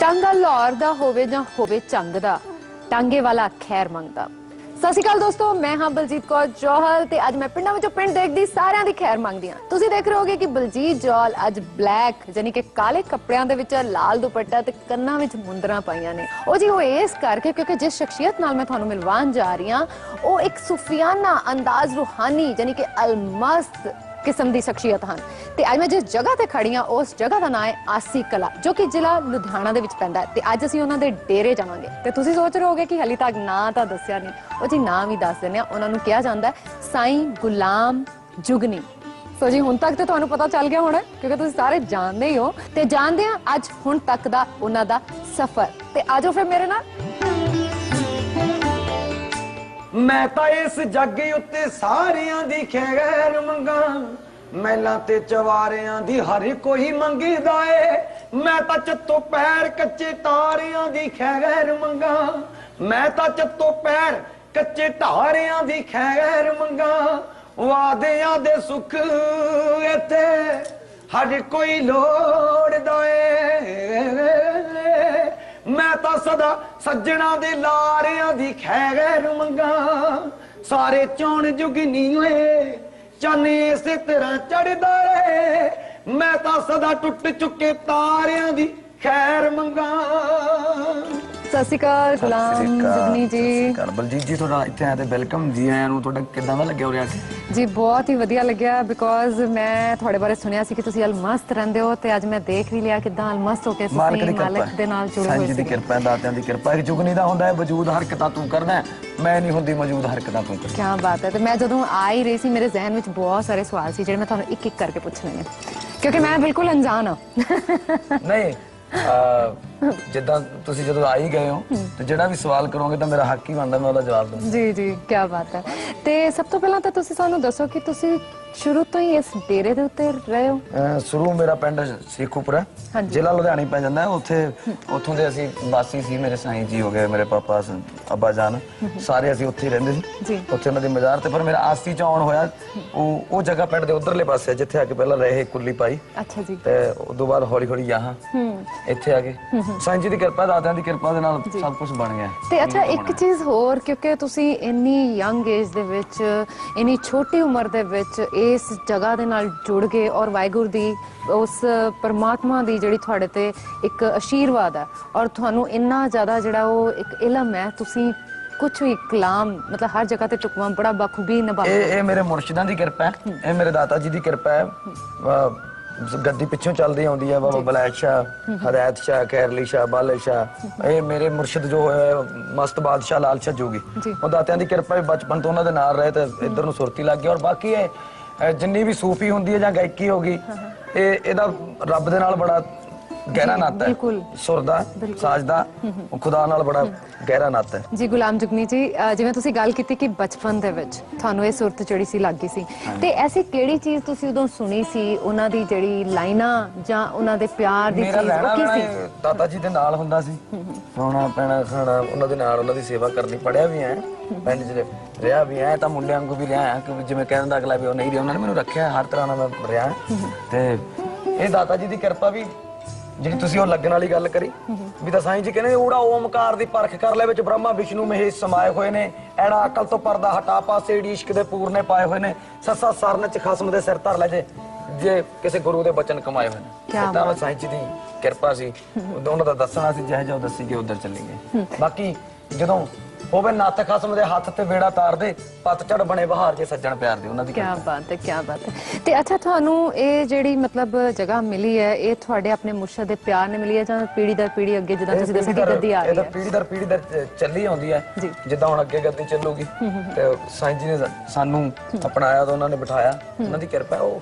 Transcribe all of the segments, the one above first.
ਟਾਂਗਾ ਲਾਹੌਰ ਦਾ ਹੋਵੇ ਜਾਂ ਹੋਵੇ ਚੰਗ ਦਾ, ਟਾਂਗੇ ਵਾਲਾ ਖੈਰ ਮੰਗਦਾ। ਸਤਿ ਸ਼੍ਰੀ ਅਕਾਲ ਦੋਸਤੋ, ਮੈਂ ਹਾਂ ਬਲਜੀਤ ਕੌਰ ਜੋਹਲ ਤੇ ਅੱਜ ਮੈਂ ਪਿੰਡਾਂ ਵਿੱਚੋਂ ਪਿੰਡ ਦੇਖਦੀ, ਸਾਰਿਆਂ ਦੀ ਖੈਰ ਮੰਗਦੀ ਹਾਂ। ਤੁਸੀਂ ਦੇਖ ਰਹੇ ਹੋਗੇ ਕਿ ਬਲਜੀਤ ਜੋਹਲ ਅੱਜ ਬਲੈਕ ਯਾਨੀ ਕਿ ਕਾਲੇ ਕੱਪੜਿਆਂ ਦੇ ਵਿੱਚ ਲਾਲ ਦੁਪੱਟਾ ਤੇ ਕੰਨਾਂ ਵਿੱਚ ਮੁੰਦਰਾਂ ਪਾਈਆਂ ਨੇ। ਉਹ ਜੀ, ਉਹ ਇਸ ਕਰਕੇ ਕਿਉਂਕਿ ਜਿਸ ਸ਼ਖਸੀਅਤ ਨਾਲ ਮੈਂ ਤੁਹਾਨੂੰ ਮਿਲਵਾਉਣ ਜਾ ਰਹੀ ਹਾਂ, ਉਹ ਇੱਕ ਸੁਫੀਆਨਾ ਅੰਦਾਜ਼ ਰੂਹਾਨੀ ਯਾਨੀ ਕਿ ਅਲਮਸਤ ਕਿਸਮ ਦੀ ਸ਼ਖਸੀਅਤ ਹਨ। ਤੇ ਅੱਜ ਮੈਂ ਜਿਸ ਜਗ੍ਹਾ ਤੇ ਖੜੀ ਹਾਂ, ਉਸ ਜਗ੍ਹਾ ਦਾ ਨਾਮ ਹੈ ਆਸੀ ਕਲਾ, ਜੋ ਕਿ ਜ਼ਿਲ੍ਹਾ ਲੁਧਿਆਣਾ ਦੇ ਵਿੱਚ ਪੈਂਦਾ ਹੈ। ਤੇ ਅੱਜ ਅਸੀਂ ਉਹਨਾਂ ਦੇ ਡੇਰੇ ਜਾਵਾਂਗੇ। ਤੇ ਤੁਸੀਂ ਸੋਚ ਰਹੇ ਹੋਗੇ ਕਿ ਹਲੀ ਤੱਕ ਨਾਂ ਤਾਂ ਦੱਸਿਆ ਨਹੀਂ, ਉਹ ਜੀ ਨਾਂ ਵੀ ਦੱਸ ਦਿੰਦੇ ਆ ਉਹਨਾਂ ਨੂੰ ਕਿਹਾ ਜਾਂਦਾ ਸਾਈਂ ਗੁਲਾਮ ਜੁਗਨੀ। ਸੋ ਜੀ, ਹੁਣ ਤੱਕ ਤੇ ਤੁਹਾਨੂੰ ਪਤਾ ਚੱਲ ਗਿਆ ਹੋਣਾ, ਕਿਉਂਕਿ ਤੁਸੀਂ ਸਾਰੇ ਜਾਣਦੇ ਹੀ ਹੋ। ਤੇ ਜਾਣਦੇ ਆ ਅੱਜ ਹੁਣ ਤੱਕ ਦਾ ਉਹਨਾਂ ਦਾ ਸਫ਼ਰ। ਤੇ ਆਜੋ ਫਿਰ ਮੇਰੇ ਨਾਲ। ਮੈਂ ਤਾਂ ਇਸ ਜੱਗ ਉੱਤੇ ਸਾਰਿਆਂ ਦੀ ਖੈਰ ਮੰਗਾ। ਮੈਲਾਂ ਤੇ ਚਵਾਰਿਆਂ ਦੀ ਹਰ ਕੋਈ ਮੰਗਦਾ ਏ। ਮੈਂ ਤਾਂ ਚੱਤੋ ਪੈਰ ਕੱਚੇ ਤਾਰਿਆਂ ਦੀ ਖੈਰ ਮੰਗਾ। ਮੈਂ ਤਾਂ ਚੱਤੋ ਪੈਰ ਕੱਚੇ ਢਾਰਿਆਂ ਦੀ ਖੈਰ ਮੰਗਾ। ਵਾਦਿਆਂ ਦੇ ਸੁੱਖ ਇੱਥੇ ਹਰ ਕੋਈ ਲੋੜਦਾ ਏ। ਮੈਂ ਤਾਂ ਸਦਾ ਸੱਜਣਾ ਦੇ ਲਾ ਖੈਰ ਮੰਗਾ, ਸਾਰੇ ਚੋਣ ਜੁਗਨੀ ਓਏ ਚਾਨੇ ਇਸੇ ਤਰ੍ਹਾਂ ਚੜਦਾ ਏ ਮੈਂ ਤਾਂ ਸਦਾ ਟੁੱਟ ਚੁੱਕੇ ਤਾਰਿਆਂ ਦੀ ਖੈਰ ਮੰਗਾ। ਸਤਿ ਸ਼੍ਰੀ ਅਕਾਲ ਗੁਲਾਮ ਜੁਗਨੀ ਜੀ। ਕਰ ਬਲਜੀਤ ਜੀ ਤੁਹਾਡਾ ਇੱਥੇ ਆਇਆ ਤੇ ਵੈਲਕਮ ਜੀ ਆਇਆਂ ਨੂੰ ਤੁਹਾਡਾ ਕਿੱਦਾਂ ਦਾ ਲੱਗਿਆ ਉਰੇ ਆ ਕੇ? ਜੀ ਬਹੁਤ ਹੀ ਵਧੀਆ ਲੱਗਿਆ ਬਿਕੋਜ਼ ਮੈਂ ਤੁਹਾਡੇ ਬਾਰੇ ਸੁਣਿਆ ਸੀ ਕਿ ਤੁਸੀਂ ਅਲਮਸਤ ਰਹਿੰਦੇ ਹੋ ਤੇ ਅੱਜ ਮੈਂ ਦੇਖ ਵੀ ਲਿਆ ਕਿਦਾਂ ਅਲਮਸਤ ਹੋ ਕੇ ਮਾਲਕ ਦੀ ਤੁਸੀਂ ਕਿਰਪਾ। ਮਾਲਕ ਦੇ ਨਾਲ ਜੁੜੇ ਸਾਈਂ ਹੋਏ ਜੀ ਦੀ ਸੀ ਕਿਰਪਾ ਹੈ, ਦਾਤਿਆਂ ਦੀ ਕਿਰਪਾ। ਹੈ ਜੁਗਨੀ ਦਾ ਹੁੰਦਾ ਹੈ ਵਜੂਦ ਹਰਕਤਾਂ ਤੂੰ ਕਰਦਾ ਹੈ, ਮੈਂ ਨਹੀਂ ਹੁੰਦੀ ਮੌਜੂਦ ਹਰਕਤਾਂ ਤੂੰ ਕਰਦਾ ਕੀ ਬਾਤ ਹੈ। ਤੇ ਮੈਂ ਜਦੋਂ ਆ ਹੀ ਰਹੀ ਸੀ ਮੇਰੇ ਜ਼ਿਹਨ ਵਿੱਚ ਬਹੁਤ ਸਾਰੇ ਸਵਾਲ ਸੀ ਜਿਹੜੇ ਮੈਂ ਤੁਹਾਨੂੰ ਇੱਕ ਇੱਕ ਕਰਕੇ ਪੁੱਛਣੇ ਨੇ। ਕਿਉਂਕਿ ਮੈਂ ਬਿਲਕੁਲ ਅਣਜਾਣ ਹਾਂ। ਨਹੀਂ ਅਹ, ਜਿੱਦਾਂ ਤੁਸੀਂ ਜਦੋਂ ਆ ਹੀ ਗਏ ਹੋ ਤੇ ਜਿਹੜਾ ਵੀ ਸਵਾਲ ਕਰੋਗੇ ਤਾਂ ਮੇਰਾ ਹੱਕ ਹੀ ਬਣਦਾ ਮੈਂ ਉਹਦਾ ਜਵਾਬ ਦਵਾਂ ਜੀ ਜੀ ਕੀ ਬਾਤ ਹੈ। ਤੇ ਸਭ ਤੋਂ ਪਹਿਲਾਂ ਤਾਂ ਤੁਸੀਂ ਸਾਨੂੰ ਦੱਸੋ ਕਿ ਤੁਸੀਂ ਸ਼ੁਰੂ ਤੋਂ ਹੀ ਇਸ ਡੇਰੇ ਦੇ ਉੱਤੇ ਰਹੇ ਹੋ? ਸ਼ੁਰੂ ਮੇਰਾ ਪਿੰਡ ਸੇਖੂਪੁਰਾ। ਜ਼ਿਲ੍ਹਾ ਲੁਧਿਆਣਾ ਪੈ ਜਾਂਦਾ। ਹੈ ਉੱਥੇ ਉੱਥੋਂ ਦੇ ਅਸੀਂ ਵਾਸੀ ਸੀ ਮੇਰੇ ਸਾਈਂ ਜੀ ਹੋ ਗਏ ਮੇਰੇ ਪਾਪਾ ਅੱਬਾ ਜਾਨ ਸਾਰੇ ਅਸੀਂ ਉੱਥੇ ਹੀ ਰਹਿੰਦੇ ਸੀ। ਉੱਥੇ ਉਹਨਾਂ ਦੀ ਮਜ਼ਾਰ ਤੇ ਪਰ ਮੇਰਾ ਆਸਤੀ ਚ ਆਉਣ ਹੋਇਆ ਉਹ ਉਹ ਜਗ੍ਹਾ ਪਿੰਡ ਦੇ ਉਧਰਲੇ ਪਾਸੇ ਜਿੱਥੇ ਆ ਕੇ ਪਹਿਲਾਂ ਰਹੇ ਕੁੱਲੀ ਪਾਈ। ਅੱਛਾ ਜੀ। ਤੇ ਉਦੋਂ ਬਾਅਦ ਹੌਲੀ ਹੌਲੀ ਯਹਾਂ ਹੂੰ। ਇੱਥੇ ਆ ਗਏ ਸਾਈਂ ਜੀ ਦੀ ਕਿਰਪਾ ਦਾਦਿਆਂ ਦੀ ਕਿਰਪਾ ਦੇ ਨਾਲ ਸਭ ਕੁਝ ਬਣ ਗਿਆ। ਤੇ ਅੱਛਾ ਇੱਕ ਚੀਜ਼ ਹੋਰ ਕਿਉਂਕਿ ਤੁਸੀਂ ਇੰਨੀ ਯੰਗ ਏਜ ਦੇ ਵਿੱਚ ਇੰਨੀ ਛੋਟੀ ਉਮਰ ਦੇ ਵਿੱਚ ਇਸ ਜਗ੍ਹਾ ਦੇ ਨਾਲ ਜੁੜ ਗਏ ਔਰ ਵਾਹਿਗੁਰੂ ਦੀ ਉਸ ਪਰਮਾਤਮਾ ਦੀ ਜਿਹੜੀ ਤੁਹਾਡੇ ਤੇ ਇੱਕ ਅਸ਼ੀਰਵਾਦ ਹੈ ਔਰ ਤੁਹਾਨੂੰ ਇੰਨਾ ਜ਼ਿਆਦਾ ਜਿਹੜਾ ਉਹ ਇੱਕ ਇਲਮ ਹੈ ਤੁਸੀਂ ਕੁਝ ਵੀ ਕਲਾਮ ਮਤਲਬ ਹਰ ਜਗ੍ਹਾ ਤੇ ਟੁਕਵਾ ਬੜਾ ਬਖੂਬੀ ਨਿਭਾਉਂਦੇ ਇਹ ਇਹ ਮੇਰੇ ਮੁਰਸ਼ਿਦਾਂ ਦੀ ਕਿਰਪਾ ਹੈ ਇਹ ਮੇਰੇ ਦਾਤਾ ਜੀ ਦੀ ਕਿਰਪਾ ਹੈ। ਗੱਦੀ ਪਿੱਛੋਂ ਚੱਲਦੀ ਆਉਂਦੀ ਹੈ ਬਾਬਾ ਬਲੈਤ ਸ਼ਾਹ ਹਦਾਇਤ ਸ਼ਾਹ ਖੈਰਲੀ ਸ਼ਾਹ ਬਾਲੇ ਸ਼ਾਹ। ਇਹ ਮੇਰੇ ਮੁਰਸ਼ਿਦ ਜੋ ਮਸਤ ਬਾਦਸ਼ਾਹ ਲਾਲ ਸ਼ਾਹ ਜੋਗੀ। ਉਹ ਦਾਤਿਆਂ ਦੀ ਕਿਰਪਾ ਵੀ ਬਚਪਨ ਤੋਂ ਉਹਨਾਂ ਦੇ ਨਾਲ ਰਹੇ ਤੇ ਇੱਧਰ ਨੂੰ ਸੁਰਤੀ ਲੱਗ ਗਈ। ਔਰ ਬਾਕੀ ਇਹ ਜਿੰਨੀ ਵੀ ਸੂਫੀ ਹੁੰਦੀ ਹੈ ਜਾਂ ਗਾਇਕੀ ਹੋਗੀ ਇਹ ਇਹਦਾ ਰੱਬ ਦੇ ਨਾਲ ਬੜਾ ਗਹਿਰਾ ਨਾਤਾ ਬਿਲਕੁਲ। ਹੈ ਸੁਰ ਦਾ ਸਾਜ ਦਾ ਉਹ ਖੁਦਾ ਨਾਲ ਬੜਾ ਗਹਿਰਾ ਨਾਤਾ ਹੈ। ਜੀ ਗੁਲਾਮ ਜੁਗਨੀ ਜੀ ਜਿਵੇਂ ਤੁਸੀਂ ਗੱਲ ਕੀਤੀ ਕਿ ਬਚਪਨ ਦੇ ਵਿੱਚ ਤੁਹਾਨੂੰ ਇਹ ਸੁਰਤ ਜਿਹੜੀ ਸੀ ਲੱਗੀ ਸੀ ਤੇ ਐਸੀ ਕਿਹੜੀ ਚੀਜ਼ ਤੁਸੀਂ ਉਦੋਂ ਸੁਣੀ ਸੀ ਉਹਨਾਂ ਦੀ ਜਿਹੜੀ ਲਾਈਨਾਂ ਜਾਂ ਉਹਨਾਂ ਦੇ ਪਿਆਰ ਦੀ ਮੇਰਾ ਚੀਜ਼ ਉਹ ਕੀ ਸੀ? ਦਾਦਾ ਜੀ ਦੇ ਨਾਲ ਹੁੰਦਾ ਸੀ। ਸੌਣਾ ਪੈਣਾ ਖਾਣਾ ਉਹਨਾਂ ਦੇ ਨਾਲ ਉਹਨਾਂ ਦੀ ਸੇਵਾ ਕਰਨੀ ਪੜਿਆ ਵੀ ਐ ਪਿੰਡ 'ਚ ਰਿਹਾ ਵੀ ਐ ਤਾਂ ਮੁੰਡਿਆਂ ਵਾਂਗੂ ਵੀ ਰਿਹਾ ਐ ਕਿ ਜਿਵੇਂ ਕਹਿੰਦਾ ਅਗਲਾ ਵੀ ਉਹ ਨਹੀਂ ਰਿਹਾ ਉਹਨਾਂ ਨੇ ਮੈਨੂੰ ਰੱਖਿਆ ਹਰ ਤਰ੍ਹਾਂ ਨਾਲ ਮੈਂ ਰਿਹਾ। ਤੇ ਇਹ ਦਾਤਾ ਜੀ ਦੀ ਕਿਰਪਾ ਵੀ ਜਿਹੜੀ ਤੁਸੀਂ ਉਹ ਲੱਗਣ ਵਾਲੀ ਗੱਲ ਕਰੀ ਵੀ ਤਾਂ ਸਾਈਂ ਜੀ ਕਹਿੰਦੇ ਊੜਾ ਓਮਕਾਰ ਦੀ ਪਰਖ ਕਰ ਲੈ ਵਿੱਚ ਬ੍ਰਹਮਾ ਵਿਸ਼ਨੂੰ ਮਹੇਸ਼ ਸਮਾਏ ਹੋਏ ਨੇ। ਐੜਾ ਅਕਲ ਤੋਂ ਪਰਦਾ ਹਟਾ ਪਾਸੇ ਈੜੀ ਇਸ਼ਕ ਦੇ ਪੂਰਨੇ ਪਾਏ ਹੋਏ ਨੇ। ਸੱਸਾ ਸਰਨ ਚ ਖਸਮ ਦੇ ਸਿਰ ਧਰ ਲੈ ਜੇ ਜੇ ਕਿਸੇ ਗੁਰੂ ਦੇ ਬਚਨ ਕਮਾਏ ਹੋਏ ਨੇ। ਕਿਆ ਏਦਾਂ ਉਹ ਸਾਈਂ ਜੀ ਦੀ ਕਿਰਪਾ ਸੀ। ਉਦੋਂ ਉਹਨਾਂ ਦਾ ਦੱਸਣਾ ਸੀ ਜਿਹੋ ਜਿਹਾ ਉਹ ਦੱਸੀ ਗਏ ਉਧਰ ਚੱਲੀ ਗਏ ਬਾਕੀ ਜਦੋਂ ਹੋਵੇ ਨੱਥ ਖਸਮ ਦੇ ਹੱਥ ਤੇ ਵੇੜਾ ਤਾਰਦੇ ਪਤਝੜ ਬਣੇ ਬਹਾਰ ਜੇ ਸੱਜਣ ਪਿਆਰ ਦੇ ਉਹਨਾਂ ਦੀ ਕੀ ਬਾਤ ਹੈ ਕੀ ਬਾਤ ਹੈ। ਤੇ ਅੱਛਾ ਤੁਹਾਨੂੰ ਇਹ ਜਿਹੜੀ ਮਤਲਬ ਜਗ੍ਹਾ ਮਿਲੀ ਹੈ ਇਹ ਤੁਹਾਡੇ ਆਪਣੇ ਮੁਰਸ਼ਦ ਦੇ ਪਿਆਰ ਨੇ ਮਿਲੀ ਹੈ ਜਾਂ ਪੀੜੀ ਦਰ ਪੀੜੀ ਅੱਗੇ ਜਿੱਦਾਂ ਤੁਸੀਂ ਦੱਸਿਆ ਕਿ ਗੱਦੀ ਆ ਇਹ ਰਹੀ ਹੈ? ਪੀੜੀ ਦਰ ਪੀੜੀ ਦਰ ਚੱਲੀ ਆਉਂਦੀ ਹੈ। ਜਿੱਦਾਂ ਹੁਣ ਅੱਗੇ ਗੱਦੀ ਚੱਲੂਗੀ। ਤੇ ਸਾਈਂ ਜੀ ਨੇ ਸਾਨੂੰ ਅਪਣਾਇਆ ਤਾਂ ਉਹਨਾਂ ਨੇ ਬਿਠਾਇਆ। ਉਹਨਾਂ ਦੀ ਕਿਰਪਾ ਉਹ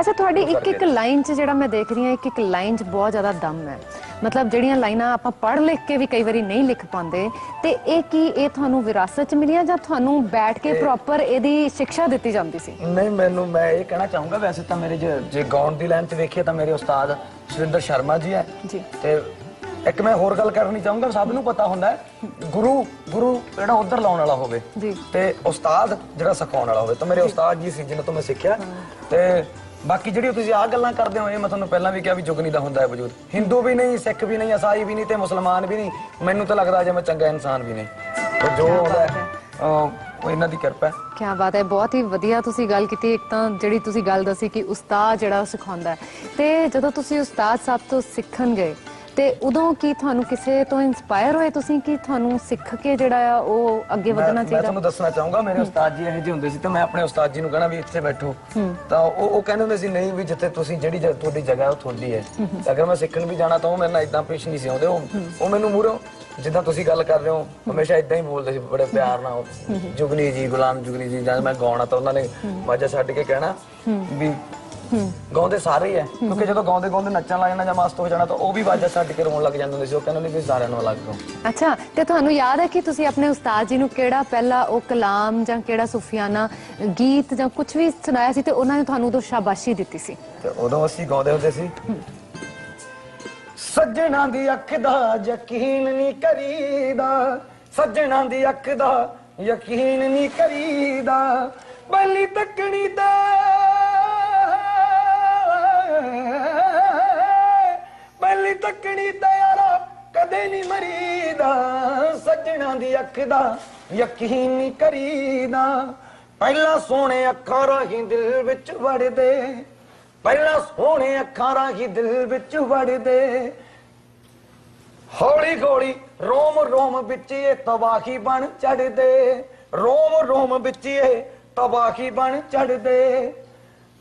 ਅੱਛਾ ਤੁਹਾਡੀ ਇੱਕ ਇੱਕ ਲਾਈਨ 'ਚ ਜਿਹੜਾ ਮੈਂ ਦੇਖ ਰਹੀ ਹਾਂ ਇੱਕ ਇੱਕ ਲਾਈਨ 'ਚ ਬਹੁਤ ਜ਼ਿਆਦਾ ਦਮ ਹੈ। ਮਤਲਬ ਜਿਹੜੀਆਂ ਲਾਈਨਾਂ ਆਪਾਂ ਪੜ੍ਹ ਲਿਖ ਕੇ ਵੀ ਕਈ ਵਾਰੀ ਨਹੀਂ ਲਿਖ ਪਾਉਂਦੇ ਤੇ ਇਹ ਕੀ ਇਹ ਤੁਹਾਨੂੰ ਵਿਰਾਸਤ 'ਚ ਮਿਲੀਆਂ ਜਾਂ ਤੁਹਾਨੂੰ ਬੈਠ ਕੇ ਪ੍ਰੋਪਰ ਇਹਦੀ ਸਿੱਖਿਆ ਦਿੱਤੀ ਜਾਂਦੀ ਸੀ? ਨਹੀਂ ਮੈਨੂੰ ਮੈਂ ਇਹ ਕਹਿਣਾ ਚਾਹੂੰਗਾ ਵੈਸੇ ਤਾਂ ਮੇਰੇ ਜੇ ਗਾਉਣ ਦੀ ਲਾਈਨ 'ਚ ਵੇਖੀਏ ਤਾਂ ਮੇਰੇ ਉਸਤਾਦ ਸੁਰਿੰਦਰ ਸ਼ਰਮਾ ਜੀ ਹੈ। ਜੀ। ਤੇ ਇੱਕ ਮੈਂ ਹੋਰ ਗੱਲ ਕਰਨੀ ਚਾਹੂੰਗਾ ਸਭ ਨੂੰ ਪਤਾ ਹੁੰਦਾ ਹੈ ਗੁਰੂ ਗੁਰੂ ਜਿਹੜਾ ਉਧਰ ਲਾਉਣ ਵਾਲਾ ਹੋਵੇ ਜੀ। ਤੇ ਉਸਤਾਦ ਜਿਹੜਾ ਸਿਖਾਉਣ ਵਾਲਾ ਹੋਵੇ। ਤਾਂ ਮੇਰੇ ਉਸਤਾਦ ਜੀ ਸੀ ਜਿਨ੍ਹਾਂ ਤੋਂ ਮੈਂ ਸਿੱਖਿਆ। ਤੇ ਬਾਕੀ ਜਿਹੜੀ ਤੁਸੀਂ ਆਹ ਗੱਲਾਂ ਕਰਦੇ ਹੋ ਇਹ ਮੈਂ ਤੁਹਾਨੂੰ ਪਹਿਲਾਂ ਵੀ ਕਿਹਾ ਵੀ ਜੁਗਨੀ ਦਾ ਹੁੰਦਾ ਹੈ ਵਜੂਦ। ਹਿੰਦੂ ਵੀ ਨਹੀਂ ਸਿੱਖ ਵੀ ਨਹੀਂ ਈਸਾਈ ਵੀ ਨਹੀਂ ਤੇ ਮੁਸਲਮਾਨ ਵੀ ਨਹੀਂ। ਮੈਨੂੰ ਤਾਂ ਲੱਗਦਾ ਜੇ ਮੈਂ ਚੰਗਾ ਇਨਸਾਨ ਵੀ ਨਹੀਂ। ਤੇ ਜੋ ਹੁੰਦਾ ਹੈ ਅਹ, ਉਹ ਇਹਨਾਂ ਦੀ ਕਿਰਪਾ ਹੈ। ਕੀ ਬਾਤ ਹੈ ਬਹੁਤ ਹੀ ਵਧੀਆ ਤੁਸੀਂ ਗੱਲ ਕੀਤੀ। ਇੱਕ ਤਾਂ ਜਿਹੜੀ ਤੁਸੀਂ ਗੱਲ ਦੱਸੀ ਕਿ ਉਸਤਾਦ ਜਿਹੜਾ ਉਹ ਸਿਖਾਉਂਦਾ ਹੈ। ਤੇ ਜਦੋਂ ਤੁਸੀਂ ਉਸਤਾਦ ਸਾਹਿਬ ਤੋਂ ਸਿੱਖਣ ਗਏ ਤੇ ਉਦੋਂ ਕੀ ਤੁਹਾਨੂੰ ਕਿਸੇ ਤੋਂ ਇਨਸਪਾਇਰ ਹੋਏ? ਤੁਸੀਂ ਕਿ ਤੁਹਾਨੂੰ ਸਿੱਖ ਕੇ ਜਿਹੜਾ ਆ ਉਹ ਅੱਗੇ ਮੈਂ ਵਧਣਾ ਮੈਂ ਚਾਹੀਦਾ? ਤੁਹਾਨੂੰ ਦੱਸਣਾ ਚਾਹੂੰਗਾ ਮੇਰੇ ਉਸਤਾਦ ਜੀ ਇਹੋ ਜਿਹੇ ਹੁੰਦੇ ਸੀ ਤੇ ਮੈਂ ਆਪਣੇ ਉਸਤਾਦ ਜੀ ਨੂੰ ਕਹਣਾ ਵੀ ਇੱਥੇ ਬੈਠੋ। ਤਾਂ ਉਹ ਉਹ ਕਹਿੰਦੇ ਹੁੰਦੇ ਸੀ ਨਹੀਂ ਵੀ ਜਿੱਥੇ ਤੁਸੀਂ ਜਿਹੜੀ ਤੁਹਾਡੀ ਜਗ੍ਹਾ ਉਹ ਤੁਹਾਡੀ ਹੈ। ਅਗਰ ਮੈਂ ਸਿੱਖਣ ਵੀ ਜਾਣਾ ਤਾਂ ਉਹ ਮੇਰੇ ਨਾਲ ਇਦਾਂ ਪੇਸ਼ ਨਹੀਂ ਸੀ ਆਉਂਦੇ। ਉਹ ਉਹ ਮੈਨੂੰ ਮੂਹਰੋਂ ਜਿੱਦਾਂ ਤੁਸੀਂ ਗੱਲ ਕਰ ਰਹੇ ਹੋ ਹਮੇਸ਼ਾ ਇਦਾਂ ਹੀ ਬੋਲਦੇ ਸੀ ਬੜੇ ਪਿਆਰ ਨਾਲ। ਉਹ। ਜੁਗਨੀ ਜੀ ਗੁਲਾਮ ਜੁਗਨੀ ਜੀ ਜਦ ਮੈਂ ਗਾਉਣਾ ਤਾਂ ਉਹਨਾਂ ਨੇ ਵਾਜਾ ਛੱਡ ਕੇ ਕਹਿਣਾ ਵੀ ਗਾਉਂਦੇ ਸਾਰੇ ਹੀ ਐ ਕਿਉਂਕਿ ਜਦੋਂ ਗਾਉਂਦੇ ਗਾਉਂਦੇ ਨੱਚਣ ਲੱਗ ਜਾਣਾ ਜਾਂ ਮਸਤ ਹੋ ਜਾਣਾ ਤਾਂ ਉਹ ਵੀ ਵਾਜਾ ਛੱਡ ਕੇ ਰੋਣ ਲੱਗ ਜਾਂਦੇ ਹੁੰਦੇ ਸੀ ਉਹ ਕਹਿੰਦੇ ਨੇ ਵੀ ਸਾਰਿਆਂ ਨੂੰ ਅਲੱਗ ਗਾਓ ਅੱਛਾ ਤੇ ਤੁਹਾਨੂੰ ਯਾਦ ਹੈ ਕਿ ਤੁਸੀਂ ਆਪਣੇ ਉਸਤਾਦ ਜੀ ਨੂੰ ਕਿਹੜਾ ਪਹਿਲਾ ਉਹ ਕਲਾਮ ਜਾਂ ਕਿਹੜਾ ਸੂਫੀਆਨਾ ਗੀਤ ਜਾਂ ਕੁਝ ਵੀ ਸੁਣਾਇਆ ਸੀ ਤੇ ਉਹਨਾਂ ਨੇ ਤੁਹਾਨੂੰ ਉਦੋਂ ਸ਼ਾਬਾਸ਼ੀ ਦਿੱਤੀ ਸੀ? ਤੇ ਉਦੋਂ ਅਸੀਂ ਗਾਉਂਦੇ ਹੁੰਦੇ ਸੀ ਸੱਜਣਾ ਦੀ ਅੱਖ ਦਾ ਯਕੀਨ ਨਹੀਂ ਕਰੀਦਾ ਸੱਜਣਾ ਦੀ ਅੱਖ ਦਾ ਯਕੀਨ ਨਹੀਂ ਕਰੀਦਾ ਬਲੀ ਤੱਕਣੀ ਦਾ ਬਲੀ ਤੱਕਣੀ ਦਾ ਯਾਰਾ ਕਦੇ ਨਹੀਂ ਮਰੀਦਾ, ਸੱਜਣਾ ਦੀ ਅੱਖ ਦਾ ਯਕੀਨ ਨਹੀਂ ਕਰੀਦਾ। ਪਹਿਲਾਂ ਸੋਹਣੇ ਅੱਖਾਂ ਰਾਹੀਂ ਦਿਲ ਵਿੱਚ ਵੜਦੇ, ਪਹਿਲਾਂ ਸੋਹਣੇ ਅੱਖਾਂ ਰਾਹੀਂ ਦਿਲ ਵਿੱਚ ਵੜਦੇ। ਹੌਲੀ ਹੌਲੀ ਰੋਮ ਰੋਮ ਵਿੱਚ ਇਹ ਤਬਾਹੀ ਬਣ ਚੜਦੇ, ਰੋਮ ਰੋਮ ਵਿੱਚ ਇਹ ਤਬਾਹੀ ਬਣ ਚੜਦੇ।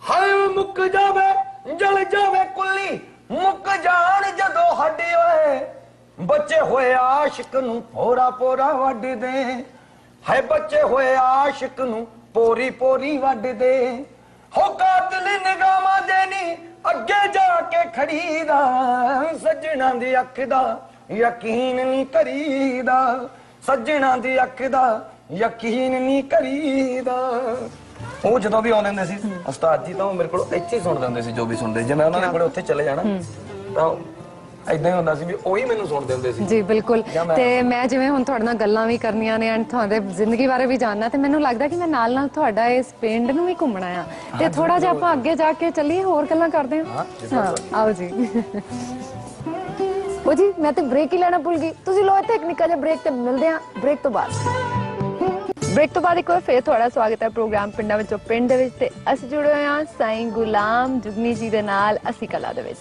ਹਰ ਮੁੱਕ ਜਾਵੇ ਜਲ ਜਾਵੇ ਕੁੱਲੀ, ਮੁੱਕ ਜਾਣ ਜਦੋਂ ਹੱਡੇ ਓਏ। ਬੱਚੇ ਹੋਏ ਆਸ਼ਿਕ ਨੂੰ ਪੋਰਾ ਪੋਰਾ ਵੱਢਦੇ ਹਾਏ ਬੱਚੇ ਹੋਏ ਆਸ਼ਿਕ ਨੂੰ ਪੋਰੀ ਪੋਰੀ ਵੱਢਦੇ ਹੋ ਕਾਤਲ ਨਿਗਾਮਾਂ ਦੇ ਅੱਗੇ ਜਾ ਕੇ ਖੜੀਦਾ। ਸੱਜਣਾ ਦੀ ਅੱਖ ਦਾ ਯਕੀਨ ਨਹੀਂ ਕਰੀਦਾ। ਸੱਜਣਾ ਦੀ ਅੱਖ ਦਾ ਯਕੀਨ ਨਹੀਂ ਕਰੀਦਾ। ਉਹ ਜਦੋਂ ਵੀ ਆਉਂਦੇ ਹੁੰਦੇ ਸੀ ਉਸਤਾਦ ਜੀ ਤਾਂ ਉਹ ਮੇਰੇ ਕੋਲ ਇੱਥੇ ਹੀ ਸੁਣਦੇ ਹੁੰਦੇ ਸੀ ਜੋ ਵੀ ਸੁਣਦੇ ਜੇ ਮੈਂ ਉਹਨਾਂ ਦੇ ਕੋਲੇ ਉੱਥੇ ਚਲੇ ਜਾਣਾ ਤਾਂ ਐਦਾਂ ਹੀ ਹੁੰਦਾ ਸੀ ਵੀ ਉਹੀ ਮੈਨੂੰ ਸੁਣਦੇ ਹੁੰਦੇ ਸੀ। ਜੀ ਬਿਲਕੁਲ। ਤੇ ਮੈਂ ਜਿਵੇਂ ਹੁਣ ਤੁਹਾਡੇ ਨਾਲ ਗੱਲਾਂ ਵੀ ਕਰਨੀਆਂ ਨੇ ਐਂਡ ਤੁਹਾਡੇ ਜ਼ਿੰਦਗੀ ਬਾਰੇ ਵੀ ਜਾਣਨਾ ਤੇ ਮੈਨੂੰ ਲੱਗਦਾ ਕਿ ਮੈਂ ਨਾਲ ਨਾਲ ਤੁਹਾਡਾ ਇਸ ਪਿੰਡ ਨੂੰ ਵੀ ਘੁੰਮਣਾ ਆ। ਤੇ ਥੋੜਾ ਜਿਹਾ ਆਪਾਂ ਅੱਗੇ ਜਾ ਕੇ ਚੱਲੀਏ ਹੋਰ ਗੱਲਾਂ ਕਰਦੇ ਹਾਂ। ਹਾਂ ਆਓ ਜੀ। ਉਹ ਜੀ ਮੈਂ ਤੇ ਬ੍ਰੇਕ ਹੀ ਲੈਣਾ ਭੁੱਲ ਗਈ। ਤੁਸੀਂ ਲੋ ਇੱਥੇ ਇੱਕ ਨਿੱਕਾ ਜਿਹਾ ਬ੍ਰੇਕ ਤੇ ਮਿਲਦੇ ਹਾਂ ਬ੍ਰੇਕ ਤੋਂ ਬਾਅਦ। ਬ੍ਰੇਕ ਤੋਂ ਬਾਅਦ ਇੱਕ ਵਾਰ ਫੇਰ ਤੁਹਾਡਾ ਸਵਾਗਤ ਹੈ ਪ੍ਰੋਗਰਾਮ ਪਿੰਡਾਂ ਵਿੱਚੋਂ ਪਿੰਡ ਦੇ ਵਿੱਚ ਤੇ ਅਸੀਂ ਜੁੜੇ ਹੋਏ ਹਾਂ ਸਾਈਂ ਗੁਲਾਮ ਜੁਗਨੀ ਜੀ ਦੇ ਨਾਲ ਅਸੀਂ ਕਲਾ ਦੇ ਵਿੱਚ।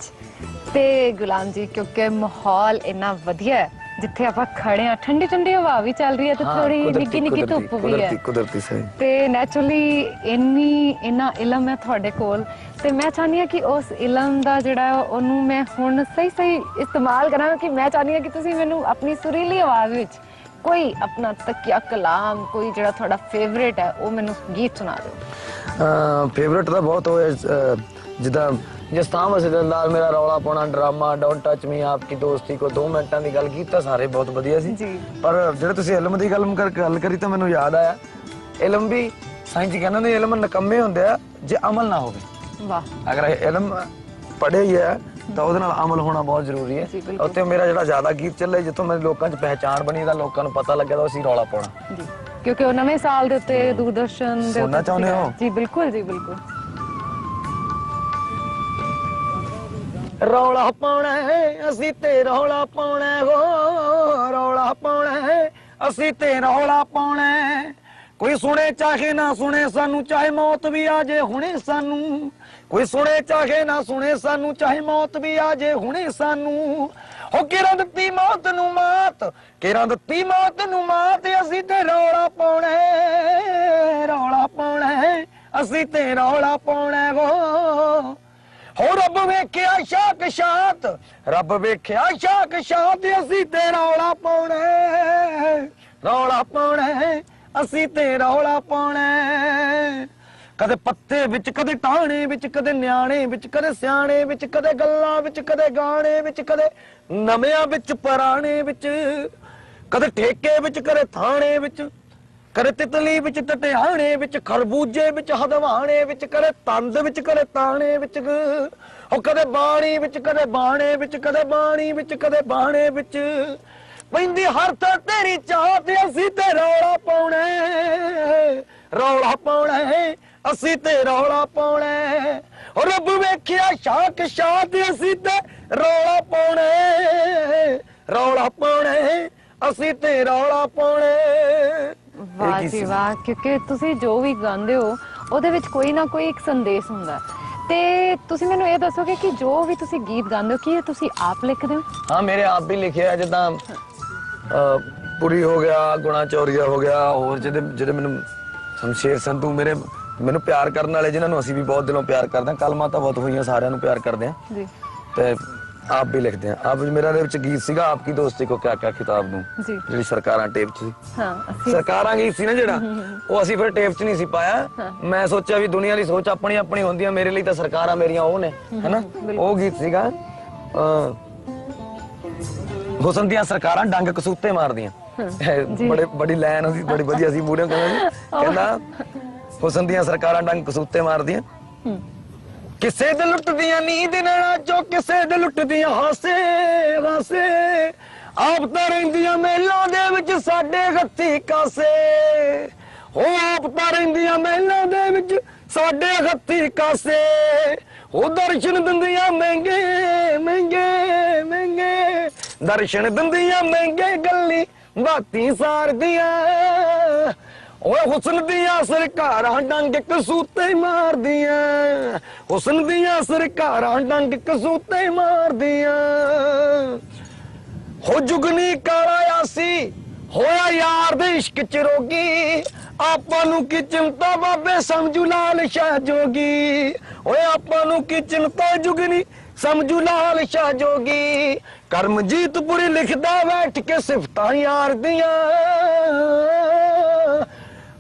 ਤੇ ਗੁਲਾਮ ਜੀ ਕਿਉਂਕਿ ਮਾਹੌਲ ਇੰਨਾ ਵਧੀਆ ਹੈ ਜਿੱਥੇ ਆਪਾਂ ਖੜੇ ਆ ਠੰਡੀ ਠੰਡੀ ਹਵਾ ਵੀ ਚੱਲ ਰਹੀ ਹੈ ਤੇ ਥੋੜੀ ਨਿੱਕੀ ਨਿੱਕੀ ਧੁੱਪ ਵੀ ਹੈ। ਕੁਦਰਤੀ ਕੁਦਰਤੀ ਸਹੀ। ਤੇ ਨੈਚੁਰਲੀ ਇੰਨੀ ਇੰਨਾ ਇਲਮ ਹੈ ਤੁਹਾਡੇ ਕੋਲ। ਤੇ ਮੈਂ ਚਾਹਨੀ ਹਾਂ ਕਿ ਉਸ ਇਲਮ ਦਾ ਜਿਹੜਾ ਉਹਨੂੰ ਮੈਂ ਹੁਣ ਸਹੀ ਸਹੀ ਇਸਤੇਮਾਲ ਕਰਾਂ ਕਿ ਮੈਂ ਚਾਹਨੀ ਹਾਂ ਕਿ ਤੁਸੀਂ ਮੈਨੂੰ ਆਪਣੀ ਸੁਰੀਲੀ ਆਵਾਜ਼ ਵਿੱਚ ਕੋਈ ਆਪਣਾ ਤਕਿਆ ਕਲਾਮ ਕੋਈ ਜਿਹੜਾ ਤੁਹਾਡਾ ਫੇਵਰੇਟ ਹੈ ਉਹ ਮੈਨੂੰ ਗੀਤ ਸੁਣਾ ਦਿਓ। ਫੇਵਰਟ ਤਾਂ ਬਹੁਤ ਹੋਏ ਜਿੱਦਾਂ ਜਿਸ ਤਾਂ ਵਸੇ ਨਾਲ ਮੇਰਾ ਰੌਲਾ ਪਾਉਣਾ ਡਰਾਮਾ ਡੋਂਟ ਟੱਚ ਮੀ ਆਪਕੀ ਦੋਸਤੀ ਕੋ 2 ਮਿੰਟਾਂ ਦੀ ਗੱਲ ਕੀਤੀ ਸਾਰੇ ਬਹੁਤ ਵਧੀਆ ਸੀ। ਪਰ ਜਿਹੜੇ ਤੁਸੀਂ ਇਲਮ ਦੀ ਗੱਲ ਕਰ ਗੱਲ ਕਰੀ ਤਾਂ ਮੈਨੂੰ ਯਾਦ ਆਇਆ ਇਲਮ ਵੀ ਸਾਇੰਸ ਜੀ ਕਹਿੰਦੇ ਨੇ ਇਲਮ ਨਕੰਮੇ ਹੁੰਦੇ ਆ ਜੇ ਅਮਲ ਨਾ ਹੋਵੇ। ਵਾਹ। ਅਗਰ ਇਲਮ ਪੜ੍ਹਿਆ ਹੀ ਹੈ ਤਾਂ ਉਹਦੇ ਨਾਲ ਅਮਲ ਹੋਣਾ ਬਹੁਤ ਜ਼ਰੂਰੀ ਹੈ। ਉੱਥੇ ਮੇਰਾ ਜਿਹੜਾ ਜ਼ਿਆਦਾ ਗੀਤ ਚੱਲੇ ਜਿੱਥੋਂ ਮੇਰੇ ਲੋਕਾਂ 'ਚ ਪਹਿਚਾਣ ਬਣੀ ਤਾਂ ਲੋਕਾਂ ਨੂੰ ਪਤਾ ਲੱਗਿਆ ਤਾਂ ਅਸੀਂ ਰੌਲਾ ਪਾਉਣਾ ਜੀ ਕਿਉਂਕਿ ਉਹ ਨਵੇਂ ਸਾਲ ਦੇ ਉੱਤੇ ਦੂਰਦਰਸ਼ਨ ਦੇ ਸੁਣਨਾ ਚਾਹੁੰਦੇ। ਹੋ? ਜੀ ਬਿਲਕੁਲ ਜੀ ਬਿਲਕੁਲ ਰੌਲਾ ਪਾਉਣਾ ਹੈ ਅਸੀਂ ਤੇ ਰੌਲਾ ਪਾਉਣਾ ਹੈ, ਹੋ ਰੌਲਾ ਪਾਉਣਾ ਹੈ ਅਸੀਂ ਤੇ ਰੌਲਾ ਪਾਉਣਾ ਹੈ। ਕੋਈ ਸੁਣੇ ਚਾਹੇ ਨਾ ਸੁਣੇ ਸਾਨੂੰ ਚਾਹੇ ਮੌਤ ਵੀ ਆ ਜੇ ਹੁਣੇ ਸਾਨੂੰ। ਕੋਈ ਸੁਣੇ ਚਾਹੇ ਨਾ ਸੁਣੇ ਸਾਨੂੰ ਚਾਹੇ ਮੌਤ ਵੀ ਆ ਜੇ ਹੁਣੇ ਸਾਨੂੰ। ਹੋ ਕਿਰਾਂ ਦਿੱਤੀ ਮੌਤ ਨੂੰ ਮਾਤ ਕਿਰਾਂ ਦਿੱਤੀ ਮੌਤ ਨੂੰ ਮਾਤ ਅਸੀਂ ਤੇ ਰੌਲਾ ਪਾਉਣਾ ਰੌਲਾ ਪਾਉਣਾ ਅਸੀਂ ਤੇ ਰੌਲਾ ਪਾਉਣਾ ਹੈ, ਵੋ। ਹੋ ਰੱਬ ਵੇਖਿਆ ਸ਼ਾਕ ਸ਼ਾਤ ਰੱਬ ਵੇਖਿਆ ਸ਼ਾਕ ਸ਼ਾਤ ਅਸੀਂ ਤੇ ਰੌਲਾ ਪਾਉਣਾ ਰੌਲਾ ਪਾਉਣਾ ਅਸੀਂ ਤੇ ਰੌਲਾ ਪਾਉਣਾ ਕਦੇ ਪੱਤੇ ਵਿੱਚ ਕਦੇ ਟਾਣੇ ਵਿੱਚ ਕਦੇ ਨਿਆਣੇ ਵਿੱਚ ਕਦੇ ਸਿਆਣੇ ਵਿੱਚ ਕਦੇ ਗੱਲਾਂ ਵਿੱਚ ਕਦੇ ਗਾਣੇ ਵਿੱਚ ਕਦੇ ਨਵਿਆਂ ਵਿੱਚ ਪੁਰਾਣੇ ਵਿੱਚ ਕਦੇ ਠੇਕੇ ਵਿੱਚ ਕਦੇ ਥਾਣੇ ਵਿੱਚ ਕਦੇ ਤਿਤਲੀ ਵਿੱਚ ਟਟਿਆਣੇ ਵਿੱਚ ਖਰਬੂਜੇ ਵਿੱਚ ਹਦਵਾਣੇ ਵਿੱਚ ਕਦੇ ਤੰਦ ਵਿੱਚ ਕਦੇ ਤਾਣੇ ਵਿੱਚ ਉਹ ਕਦੇ ਬਾਣੀ ਵਿੱਚ ਕਦੇ ਬਾਣੇ ਵਿੱਚ ਕਦੇ ਬਾਣੀ ਵਿੱਚ ਕਦੇ ਬਾਣੇ ਵਿੱਚ ਪੈਂਦੀ ਹਰ ਥਾਂ ਤੇਰੀ ਚਾਹ ਤੇ ਅਸੀਂ ਤੇ ਰੌਲਾ ਪਾਉਣਾ। ਰੌਲਾ ਪਾਉਣਾ ਅਸੀਂ ਤੇ ਰੌਲਾ ਪਾਉਣਾ ਹੈ। ਰੱਬ ਵੇਖਿਆ ਸ਼ਾਕ ਸ਼ਾਤ ਅਸੀਂ ਤੇ ਰੌਲਾ ਪਾਉਣੇ ਰੌਲਾ ਪਾਉਣੇ ਅਸੀਂ ਤੇ ਰੌਲਾ ਪਾਉਣੇ ਵਾਹ ਜੀ? ਵਾਹ ਕਿਉਂਕਿ ਤੁਸੀਂ ਜੋ ਵੀ ਗਾਉਂਦੇ ਹੋ ਉਹਦੇ ਵਿੱਚ ਕੋਈ ਨਾ ਕੋਈ ਇੱਕ ਸੰਦੇਸ਼ ਹੁੰਦਾ। ਤੇ ਤੁਸੀਂ ਮੈਨੂੰ ਇਹ ਦੱਸੋਗੇ ਕਿ ਜੋ ਵੀ ਤੁਸੀਂ ਗੀਤ ਗਾਉਂਦੇ ਹੋ ਕੀ ਇਹ ਤੁਸੀਂ ਆਪ ਲਿਖਦੇ ਹੋ ਹਾਂ ਮੇਰੇ ਆਪ ਵੀ ਲਿਖਿਆ ਜਿੱਦਾਂ ਪੁਰੀ ਹੋ ਗਿਆ ਗੁਣਾ ਚੌਰੀਆ ਹੋ ਗਿਆ ਹੋਰ ਜਿਹਦੇ ਜਿਹੜੇ ਮੈਨੂੰ ਸ਼ਮਸ਼ੇਰ ਸੰਧੂ ਮੇਰੇ ਮੈਨੂੰ ਪਿਆਰ ਕਰਨ ਵਾਲੇ ਜਿਨ੍ਹਾਂ ਨੂੰ ਅਸੀਂ ਵੀ ਬਹੁਤ ਦਿਲੋਂ ਪਿਆਰ ਕਰਦੇ ਹਾਂ। ਕਲਮਾਂ ਤਾਂ ਬਹੁਤ ਹੋਈਆਂ ਸਾਰਿਆਂ ਨੂੰ ਪਿਆਰ ਕਰਦੇ ਹਾਂ। ਜੀ। ਤੇ ਆਪ ਵੀ ਲਿਖਦੇ ਹਾਂ। ਆਪ ਮੇਰਾ ਦੇ ਵਿੱਚ ਗੀਤ ਸੀਗਾ ਆਪਕੀ ਦੋਸਤੀ ਕੋ ਕਿਆ ਕਿਆ ਖਿਤਾਬ ਨੂੰ ਜਿਹੜੀ ਸਰਕਾਰਾਂ ਟੇਪ 'ਚ ਸੀ। ਹਾਂ ਅਸੀਂ ਸਰਕਾਰਾਂ ਗੀਤ ਸੀ ਨਾ ਜਿਹੜਾ ਉਹ ਅਸੀਂ ਫਿਰ ਟੇਪ 'ਚ ਨਹੀਂ ਸੀ ਪਾਇਆ। ਮੈਂ ਸੋਚਿਆ ਵੀ ਦੁਨੀਆ ਦੀ ਸੋਚ ਆਪਣੀ ਆਪਣੀ ਹੁੰਦੀ ਆ ਮੇਰੇ ਲਈ ਤਾਂ ਸਰਕਾਰਾਂ ਮੇਰੀਆਂ ਉਹ ਨੇ ਹੈਨਾ? ਉਹ ਗੀਤ ਸੀਗਾ। ਅ ਹੁਸਨ ਦੀਆਂ ਸਰਕਾਰਾਂ ਡੰਗ ਕਸੂਤੇ ਮਾਰਦੀਆਂ। ਇਹ ਬੜੇ ਬੜੀ ਲਾਈਨ ਉਹਦੀ ਬੜੀ ਵਧੀਆ ਸੀ ਮੂਰੇ ਕਹਿੰਦਾ ਕਹਿੰਦਾ ਹੁਸਨ ਦੀਆਂ ਸਰਕਾਰਾਂ ਡੰਗ ਕਸੂਤੇ ਮਾਰਦੀਆਂ। ਕਿਸੇ ਦੇ ਲੁੱਟਦੀਆਂ ਨੀਂਦ ਨਾ ਚੋ ਕਿਸੇ ਦੇ ਲੁੱਟਦੀਆਂ ਹਾਸੇ ਹਾਸੇ ਆਪ ਤਾਂ ਰਹਿੰਦੀਆਂ ਮੇਲਾਂ ਦੇ ਵਿੱਚ ਸਾਡੇ ਹੱਥੀ ਕਾਸੇ। ਉਹ ਆਪ ਤਾਂ ਰਹਿੰਦੀਆਂ ਮੇਲਾਂ ਦੇ ਵਿੱਚ ਸਾਡੇ ਹੱਥੀ ਕਾਸੇ। ਉਹ ਦਰਸ਼ਨ ਦਿੰਦੀਆਂ ਮਹਿੰਗੇ ਮਹਿੰਗੇ ਮਹਿੰਗੇ। ਦਰਸ਼ਨ ਦਿੰਦੀਆਂ ਮਹਿੰਗੇ ਗੱਲੀ ਬਾਤੀ ਸਾਰਦੀਆਂ। ਓਏ ਹੁਸਨ ਦੀਆਂ ਸਰਕਾਰਾਂ ਡੰਗ ਕਸੂਤੇ ਮਾਰਦੀਆਂ। ਹੁਸਨ ਦੀਆਂ ਸਰਕਾਰਾਂ ਡੰਗ ਕਸੂਤੇ ਮਾਰਦੀਆਂ। ਹੋ ਜੁਗਨੀ ਕਾਲਾ ਆਸੀ, ਹੋਇਆ ਯਾਰ ਦੇ ਇਸ਼ਕ ਚ ਰੋਗੀ। ਆਪਾਂ ਨੂੰ ਕੀ ਚਿੰਤਾ ਬਾਬੇ, ਸਮਝੂ ਲਾਲ ਸ਼ਾਹ ਜੋਗੀ। ਓਏ ਆਪਾਂ ਨੂੰ ਕੀ ਚਿੰਤਾ ਜੁਗਨੀ, ਸਮਝੂ ਲਾਲ ਸ਼ਾਹ ਜੋਗੀ। ਕਰਮਜੀਤ ਪੁਰੀ ਲਿਖਦਾ ਬੈਠ ਕੇ ਸਿਫਤਾਂ ਯਾਰ ਦੀਆਂ।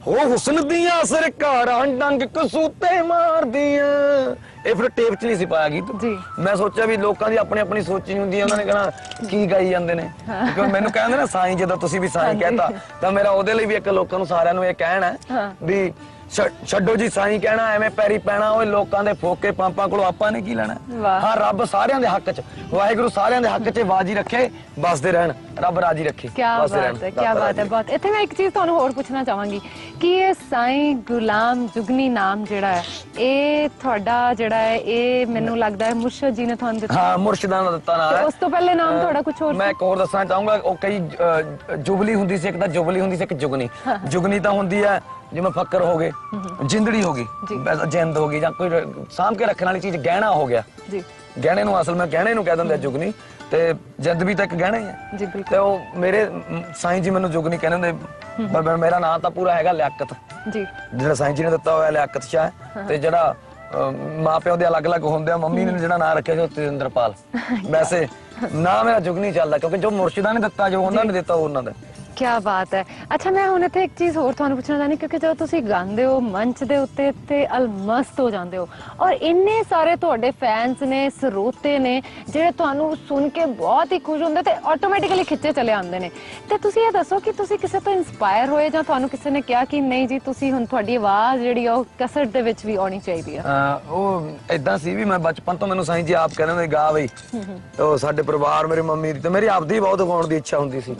ਹੋ ਹੁਸਨ ਦੀਆਂ ਸਰਕਾਰਾਂ ਡੰਗ ਕਸੂਤੇ ਮਾਰਦੀਆਂ। ਇਹ ਫਿਰ ਟੇਪ 'ਚ ਨਹੀਂ ਸੀ ਪਾਇਆ ਗੀਤ? ਜੀ। ਮੈਂ ਸੋਚਿਆ ਵੀ ਲੋਕਾਂ ਦੀ ਆਪਣੀ ਆਪਣੀ ਸੋਚ ਹੁੰਦੀ ਹੈ ਉਹਨਾਂ ਨੇ ਕਹਣਾ ਕੀ ਗਾਈ ਜਾਂਦੇ ਨੇ? ਕਿਉਂਕਿ ਮੈਨੂੰ ਕਹਿੰਦੇ ਨਾ ਸਾਈਂ ਜਦੋਂ ਤੁਸੀਂ ਵੀ ਸਾਈਂ। ਕਹਤਾ ਤਾਂ ਮੇਰਾ ਉਹਦੇ ਲਈ ਵੀ ਇੱਕ ਲੋਕਾਂ ਨੂੰ ਸਾਰਿਆਂ ਨੂੰ ਇਹ ਕਹਿਣਾ ਵੀ ਛੱਡੋ ਜੀ ਸਾਈਂ ਕਹਿਣਾ ਐਵੇਂ ਪੈਰੀ ਪੈਣਾ ਓਏ ਲੋਕਾਂ ਦੇ ਫੋਕੇ ਪੰਪਾਂ ਕੋਲੋਂ ਆਪਾਂ ਨੇ ਕੀ ਲੈਣਾ। ਹਾਂ ਰੱਬ ਸਾਰਿਆਂ ਦੇ ਹੱਕ 'ਚ ਵਾਹਿਗੁਰੂ ਸਾਰਿਆਂ ਦੇ ਹੱਕ 'ਚ ਬਾਜੀ ਰੱਖੇ ਬਸਦੇ ਰਹਿਣ ਰੱਬ ਰਾਜੀ ਰੱਖੇ ਕੀ ਬਾਤ ਹੈ ਕੀ ਬਾਤ ਹੈ। ਬਹੁਤ। ਇੱਥੇ ਮੈਂ ਇੱਕ ਚੀਜ਼ ਤੁਹਾਨੂੰ ਹੋਰ ਪੁੱਛਣਾ ਚਾਹਾਂਗੀ ਕਿ ਇਹ ਸਾਈਂ ਗੁਲਾਮ ਜੁਗਨੀ ਨਾਮ ਜਿਹੜਾ ਹੈ ਇਹ ਤੁਹਾਡਾ ਜਿਹੜਾ ਹੈ ਇਹ ਮੈਨੂੰ ਲੱਗਦਾ ਹੈ ਮੁਰਸ਼ਦ ਜੀ ਨੇ ਤੁਹਾਨੂੰ ਦਿੱਤਾ। ਹਾਂ ਮੁਰਸ਼ਿਦਾਂ ਦਾ ਦਿੱਤਾ ਨਾਮ ਹੈ। ਉਸ ਤੋਂ ਪਹਿਲੇ ਨਾਮ ਤੁਹਾਡਾ ਕੁਝ ਹੋਰ ਮੈਂ ਇੱਕ ਹੋਰ ਦੱਸਣਾ ਚਾਹੂੰਗਾ ਉਹ ਕਈ ਜੁਬਲੀ ਹੁੰਦੀ ਸੀ ਇੱਕ ਤਾਂ ਜੁਬਲੀ ਹੁੰਦੀ ਸੀ ਇੱਕ ਜੁਗਨੀ। ਜੁਗਨੀ ਤਾਂ ਹੁੰਦੀ ਹੈ ਜਿਵੇਂ ਫੱਕਰ ਹੋ ਗਏ ਜਿੰਦੜੀ ਹੋ ਗਈ ਜਿੰਦ ਹੋ ਗਈ ਜਾਂ ਕੋਈ ਸਾਂਭ ਕੇ ਰੱਖਣ ਵਾਲੀ ਚੀਜ਼ ਗਹਿਣਾ ਹੋ ਗਿਆ। ਜੀ। ਗਹਿਣੇ ਨੂੰ ਅਸਲ ਮੈਂ ਗਹਿਣੇ ਨੂੰ ਕਹਿ ਦਿੰਦੇ ਜੁਗਨੀ ਤੇ ਜਿੰਦ ਵੀ ਤਾਂ ਇੱਕ ਗਹਿਣਾ ਹੀ ਹੈ ਜੀ ਬਿਲਕੁਲ। ਤੇ ਉਹ ਮੇਰੇ ਸਾਈਂ ਜੀ ਮੈਨੂੰ ਜੁਗਨੀ ਕਹਿੰਦੇ ਹੁੰਦੇ ਪਰ ਮੇਰਾ ਨਾਮ ਤਾਂ ਪੂਰਾ ਹੈਗਾ ਲਿਆਕਤ। ਜੀ। ਜਿਹੜਾ ਸਾਈਂ ਜੀ ਨੇ ਦਿੱਤਾ ਹੋਇਆ ਲਿਆਕਤ ਸ਼ਾਹ। ਤੇ ਜਿਹੜਾ ਅਹ, ਮਾਂ ਪਿਓ ਦੇ ਅਲੱਗ-ਅਲੱਗ ਹੁੰਦੇ ਆ ਮੰਮੀ ਨੇ ਜਿਹੜਾ ਨਾਮ ਰੱਖਿਆ ਸੀ ਉਹ ਤੇਜਿੰਦਰਪਾਲ। ਵੈਸੇ ਨਾ ਮੇਰਾ ਜੁਗ ਨਹੀਂ ਚੱਲਦਾ ਕਿਉਂਕਿ ਜੋ ਮੁਰਸ਼ਿਦਾਂ ਨੇ ਦਿੱਤਾ ਜੋ ਉਹਨਾਂ ਨੇ ਦਿੱਤਾ ਉਹ ਉਹਨਾਂ ਦਾ। ਕੀ ਬਾਤ ਹੈ। ਅੱਛਾ ਮੈਂ ਹੁਣ ਇੱਥੇ ਇੱਕ ਚੀਜ਼ ਹੋਰ ਤੁਹਾਨੂੰ ਪੁੱਛਣਾ ਚਾਹੁੰਦੀ ਕਿਉਂਕਿ ਜਦੋਂ ਤੁਸੀਂ ਗਾਉਂਦੇ ਹੋ ਮੰਚ ਦੇ ਉੱਤੇ ਤੇ ਅਲਮਸਤ ਹੋ ਜਾਂਦੇ ਹੋ ਔਰ ਇੰਨੇ ਸਾਰੇ ਤੁਹਾਡੇ ਫੈਨਸ ਨੇ ਸਰੋਤੇ ਨੇ ਜਿਹੜੇ ਤੁਹਾਨੂੰ ਸੁਣ ਕੇ ਬਹੁਤ ਹੀ ਖੁਸ਼ ਹੁੰਦੇ ਤੇ ਆਟੋਮੈਟਿਕਲੀ ਖਿੱਚੇ ਚਲੇ ਆਉਂਦੇ ਨੇ। ਤੇ ਤੁਸੀਂ ਇਹ ਦੱਸੋ ਕਿ ਤੁਸੀਂ ਕਿਸੇ ਤੋਂ ਇਨਸਪਾਇਰ ਹੋਏ ਜਾਂ ਤੁਹਾਨੂੰ ਕਿਸੇ ਨੇ ਕਿਹਾ ਕਿ ਨਹੀਂ ਜੀ ਤੁਸੀਂ ਹੁਣ ਤੁਹਾਡੀ ਆਵਾਜ਼ ਜਿਹੜੀ ਉਹ ਕਸਟ ਦੇ ਵਿੱਚ ਵੀ ਆਉਣੀ ਚਾਹੀਦੀ ਆ? ਉਹ ਇਦਾਂ ਸੀ ਵੀ ਮੈਂ ਬਚਪਨ ਤੋਂ ਮੈਨੂੰ ਸਾਈਂ ਜੀ ਆਪ ਕਹਿੰਦੇ ਹੁੰਦੇ ਗਾ ਬਈ। ਉਹ ਸਾਡੇ ਪਰਿਵਾਰ ਮੇਰੇ ਮੰਮੀ ਦੀ ਤੇ ਮੇਰੀ ਆਪਦੀ ਬਹੁਤ ਗਾਉਣ ਦੀ ਇੱਛਾ ਹੁੰਦੀ ਸੀ।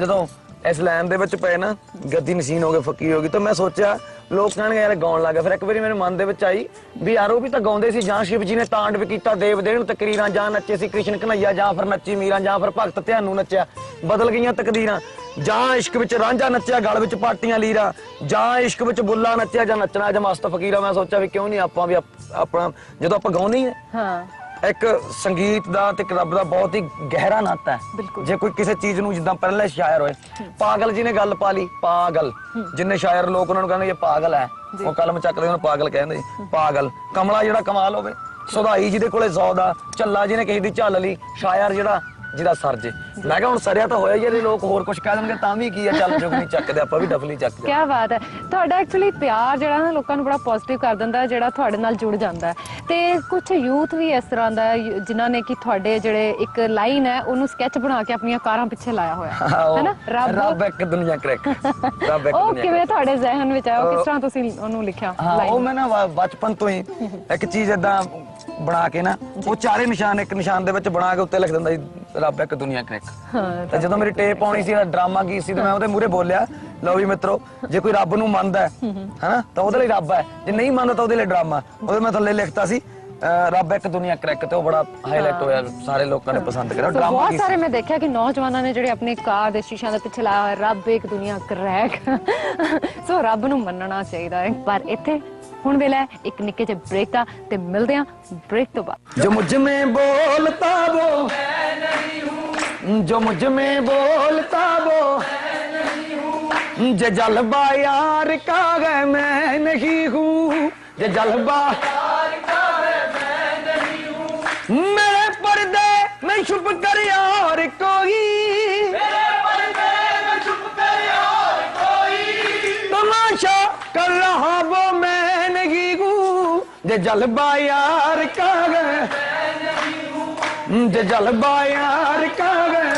ਜਦੋਂ ਇਸ ਲਾਈਨ ਦੇ ਵਿੱਚ ਪਏ ਨਾ, ਗੱਦੀ ਨਸੀਨ ਹੋ ਗਏ ਫਕੀਰ ਹੋ ਗਈ, ਤਾਂ ਮੈਂ ਸੋਚਿਆ, ਲੋਕ ਕਹਿਣਗੇ, ਯਾਰ, ਗਾਉਣ ਲੱਗਾ ਫਿਰ ਇੱਕ ਵਾਰੀ ਮੇਰੇ ਮਨ ਦੇ ਵਿੱਚ ਆਈ ਵੀ ਯਾਰ, ਉਹ ਵੀ ਤਾਂ ਗਾਉਂਦੇ ਸੀ, ਜਾਂ ਸ਼ਿਵ ਜੀ ਨੇ ਤਾਂਡਵ ਕੀਤਾ ਦੇਵ ਦੇਣ ਤਕਰੀਰਾਂ, ਜਾਂ ਨੱਚੇ ਸੀ ਕ੍ਰਿਸ਼ਨ ਕਨਈਆ ਜਾਂ ਫਿਰ ਨੱਚੀ ਮੀਰਾਂ, ਜਾਂ ਫਿਰ ਭਗਤ ਧਿਆਨੂ ਨੱਚਿਆ। ਬਦਲ ਗਈਆਂ ਤਕਰੀਰਾਂ ਜਾਂ ਇਸ਼ਕ ਵਿੱਚ ਰਾਂਝਾ ਨੱਚਿਆ, ਗਲ ਵਿੱਚ ਪਾਟੀਆਂ ਲੀਰਾ। ਜਾਂ ਇਸ਼ਕ ਵਿੱਚ ਬੁੱਲਾ ਨੱਚਿਆ, ਜਾਂ ਨੱਚਣਾ, ਜਾਂ ਮਸਤ ਫਕੀਰਾ। ਮੈਂ ਸੋਚਿਆ ਵੀ ਕਿਉਂ ਨਹੀਂ ਆਪਾਂ ਵੀ ਆਪਣਾ ਜਦੋਂ ਆਪਾਂ ਗਾਉਂਦੇ ਹੀ ਹਾਂ। ਇੱਕ ਸੰਗੀਤ ਦਾ ਤੇ ਕਿਤਾਬ ਦਾ ਬਹੁਤ ਹੀ ਗਹਿਰਾ ਨਾਤਾ ਹੈ। ਜੇ ਕੋਈ ਕਿਸੇ ਚੀਜ਼ ਨੂੰ ਜਿੱਦਾਂ ਪਹਿਲੇ ਸ਼ਾਇਰ ਹੋਏ ਪਾਗਲ ਜੀ ਨੇ ਗੱਲ ਪਾ ਲਈ ਪਾਗਲ। ਜਿੰਨੇ ਸ਼ਾਇਰ ਲੋਕ ਉਹਨਾਂ ਨੂੰ ਕਹਿੰਦੇ ਇਹ ਪਾਗਲ ਹੈ। ਉਹ ਕਲਮ ਚੱਕਦੇ ਉਹਨੂੰ ਪਾਗਲ ਕਹਿੰਦੇ ਪਾਗਲ। ਕਮਲਾ ਜਿਹੜਾ ਕਮਾਲ ਹੋਵੇ ਸੁਧਾਈ ਜਿਹਦੇ ਕੋਲੇ 100 ਦਾ ਝੱਲਾ ਜਿਹਨੇ ਕਿਸੇ ਦੀ ਝੱਲ ਲਈ ਸ਼ਾਇਰ ਜਿਹੜਾ ਜਿਹਦਾ ਸਰਜੇ ਮੈਂ ਕਿਹਾ ਹੁਣ ਸਰਿਆ ਤਾਂ ਹੋਇਆ ਹੀ ਇਹਦੇ ਲੋਕ ਹੋਰ ਕੁਝ ਕਹਿ ਦੇਣਗੇ ਤਾਂ ਵੀ ਕੀ ਆ ਚੱਲ ਜੁਗ ਨਹੀਂ ਚੱਕਦੇ ਆਪਾਂ ਵੀ ਡਫਲੀ ਚੱਕਦੇ ਕੀ ਬਾਤ ਹੈ। ਤੁਹਾਡਾ ਐਕਚੁਅਲੀ ਪਿਆਰ ਜਿਹੜਾ ਨਾ ਲੋਕਾਂ ਨੂੰ ਬੜਾ ਪੋਜ਼ਿਟਿਵ ਕਰ ਦਿੰਦਾ ਹੈ ਜਿਹੜਾ ਤੁਹਾਡੇ ਨਾਲ ਜੁੜ ਜਾਂਦਾ ਤੇ ਕੁਝ ਯੂਥ ਵੀ ਇਸ ਤਰ੍ਹਾਂ ਦਾ ਜਿਨ੍ਹਾਂ ਨੇ ਕਿ ਤੁਹਾਡੇ ਜਿਹੜੇ ਇੱਕ ਲਾਈਨ ਹੈ ਉਹਨੂੰ ਸਕੈਚ ਬਣਾ ਕੇ ਆਪਣੀਆਂ ਕਾਰਾਂ ਪਿੱਛੇ ਲਾਇਆ ਹੋਇਆ ਹੈ। ਉਹ ਹੈਨਾ ਰੱਬ ਇੱਕ ਦੁਨੀਆ ਕਰੈਕ ਰੱਬ ਇੱਕ ਉਹ ਦੁਨੀਆ ਕਿਵੇਂ ਤੁਹਾਡੇ ਜ਼ਿਹਨ ਵਿੱਚ ਆਇਆ? ਉਹ ਕਿਸ ਉਹ- ਤਰ੍ਹਾਂ ਤੁਸੀਂ ਉਹਨੂੰ ਲਿਖਿਆ ਹਾਂ ਉਹ ਲਾਈਨ ਮੈਂ ਨਾ ਬਚਪਨ ਤੋਂ ਹੀ ਇੱਕ ਚੀਜ਼ ਏਦਾਂ ਬਣਾ ਕੇ ਨਾ ਉਹ ਚਾਰੇ ਨਿਸ਼ਾਨ ਇੱਕ ਨਿਸ਼ਾਨ ਦੇ ਵਿੱਚ ਬਣਾ ਕੇ ਉੱਤੇ ਲਿਖ ਦਿੰਦਾ ਸੀ। ਰੱਬ ਇੱਕ ਦੁਨੀਆ ਕਰੈਕ ਹਾਂ ਤੇ ਜਦੋਂ ਮੇਰੀ ਟੇਪ ਆਉਣੀ ਸੀ ਡਰਾਮਾ ਕੀ ਸੀ ਤੇ ਮੈਂ ਉਹਦੇ ਮੂਹਰੇ ਬੋਲਿਆ ਲਓ ਵੀ ਮਿੱਤਰੋ ਜੇ ਕੋਈ ਰੱਬ ਨੂੰ ਮੰਨਦਾ ਹੈ ਹਨਾ ਤਾਂ ਉਹਦੇ ਲਈ ਰੱਬ ਹੈ। ਜੇ ਨਹੀਂ ਮੰਨਦਾ ਤਾਂ ਉਹਦੇ ਲਈ ਡਰਾਮਾ ਉਹਦੇ ਮੈਂ ਥੱਲੇ ਲਿਖਤਾ ਸੀ ਰੱਬ ਇੱਕ ਦੁਨੀਆ ਕਰੈਕ ਤੇ ਉਹ ਬੜਾ ਹਾਈਲਾਈਟ ਹੋਇਆ ਸਾਰੇ ਲੋਕਾਂ ਨੇ ਪਸੰਦ ਕਰਿਆ। ਡਰਾਮਾ ਬਹੁਤ ਸਾਰੇ ਮੈਂ ਦੇਖਿਆ ਕਿ ਨੌਜਵਾਨਾਂ ਨੇ ਜਿਹੜੇ ਆਪਣੀ ਕਾਰ ਦੇ ਸ਼ੀਸ਼ਿਆਂ ਦੇ ਪਿੱਛੇ ਲਾਇਆ ਰੱਬ ਇੱਕ ਦੁਨੀਆ ਕਰੈਕ ਸੋ ਰੱਬ ਨੂੰ ਮੰਨਣਾ ਚਾਹੀਦਾ ਹੈ। ਪਰ ਇੱਥੇ ਹੁਣ ਵੇਲਾ ਇੱਕ ਨਿੱਕੇ ਜਿਹੇ ਬ੍ਰੇਕ ਦਾ ਤੇ ਮਿਲਦੇ ਆ ਬ੍ਰੇਕ ਤੋਂ ਬਾਅਦ। ਜੋ ਮੁਝ ਮੇ ਬੋਲਤਾ ਵੋ ਮੈਂ ਨਹੀਂ ਹੂੰ ਜੋ ਮੁਝ ਮੇ ਬੋਲਤਾ ਵੋ ਮੈਂ ਨਹੀਂ ਹੂੰ, ਜੇ ਯਾਰ ਮੈਂ ਨਹੀਂ ਹੂੰ। ਜੇ ਜਲਬਾ ਮੇਰੇ ਪਰਦੇ ਮੈਂ ਛੁਪ ਕਰ ਯਾਰ ਕੋਈ جے جلبہ یار کا ہے جے جلبہ یار کا ہے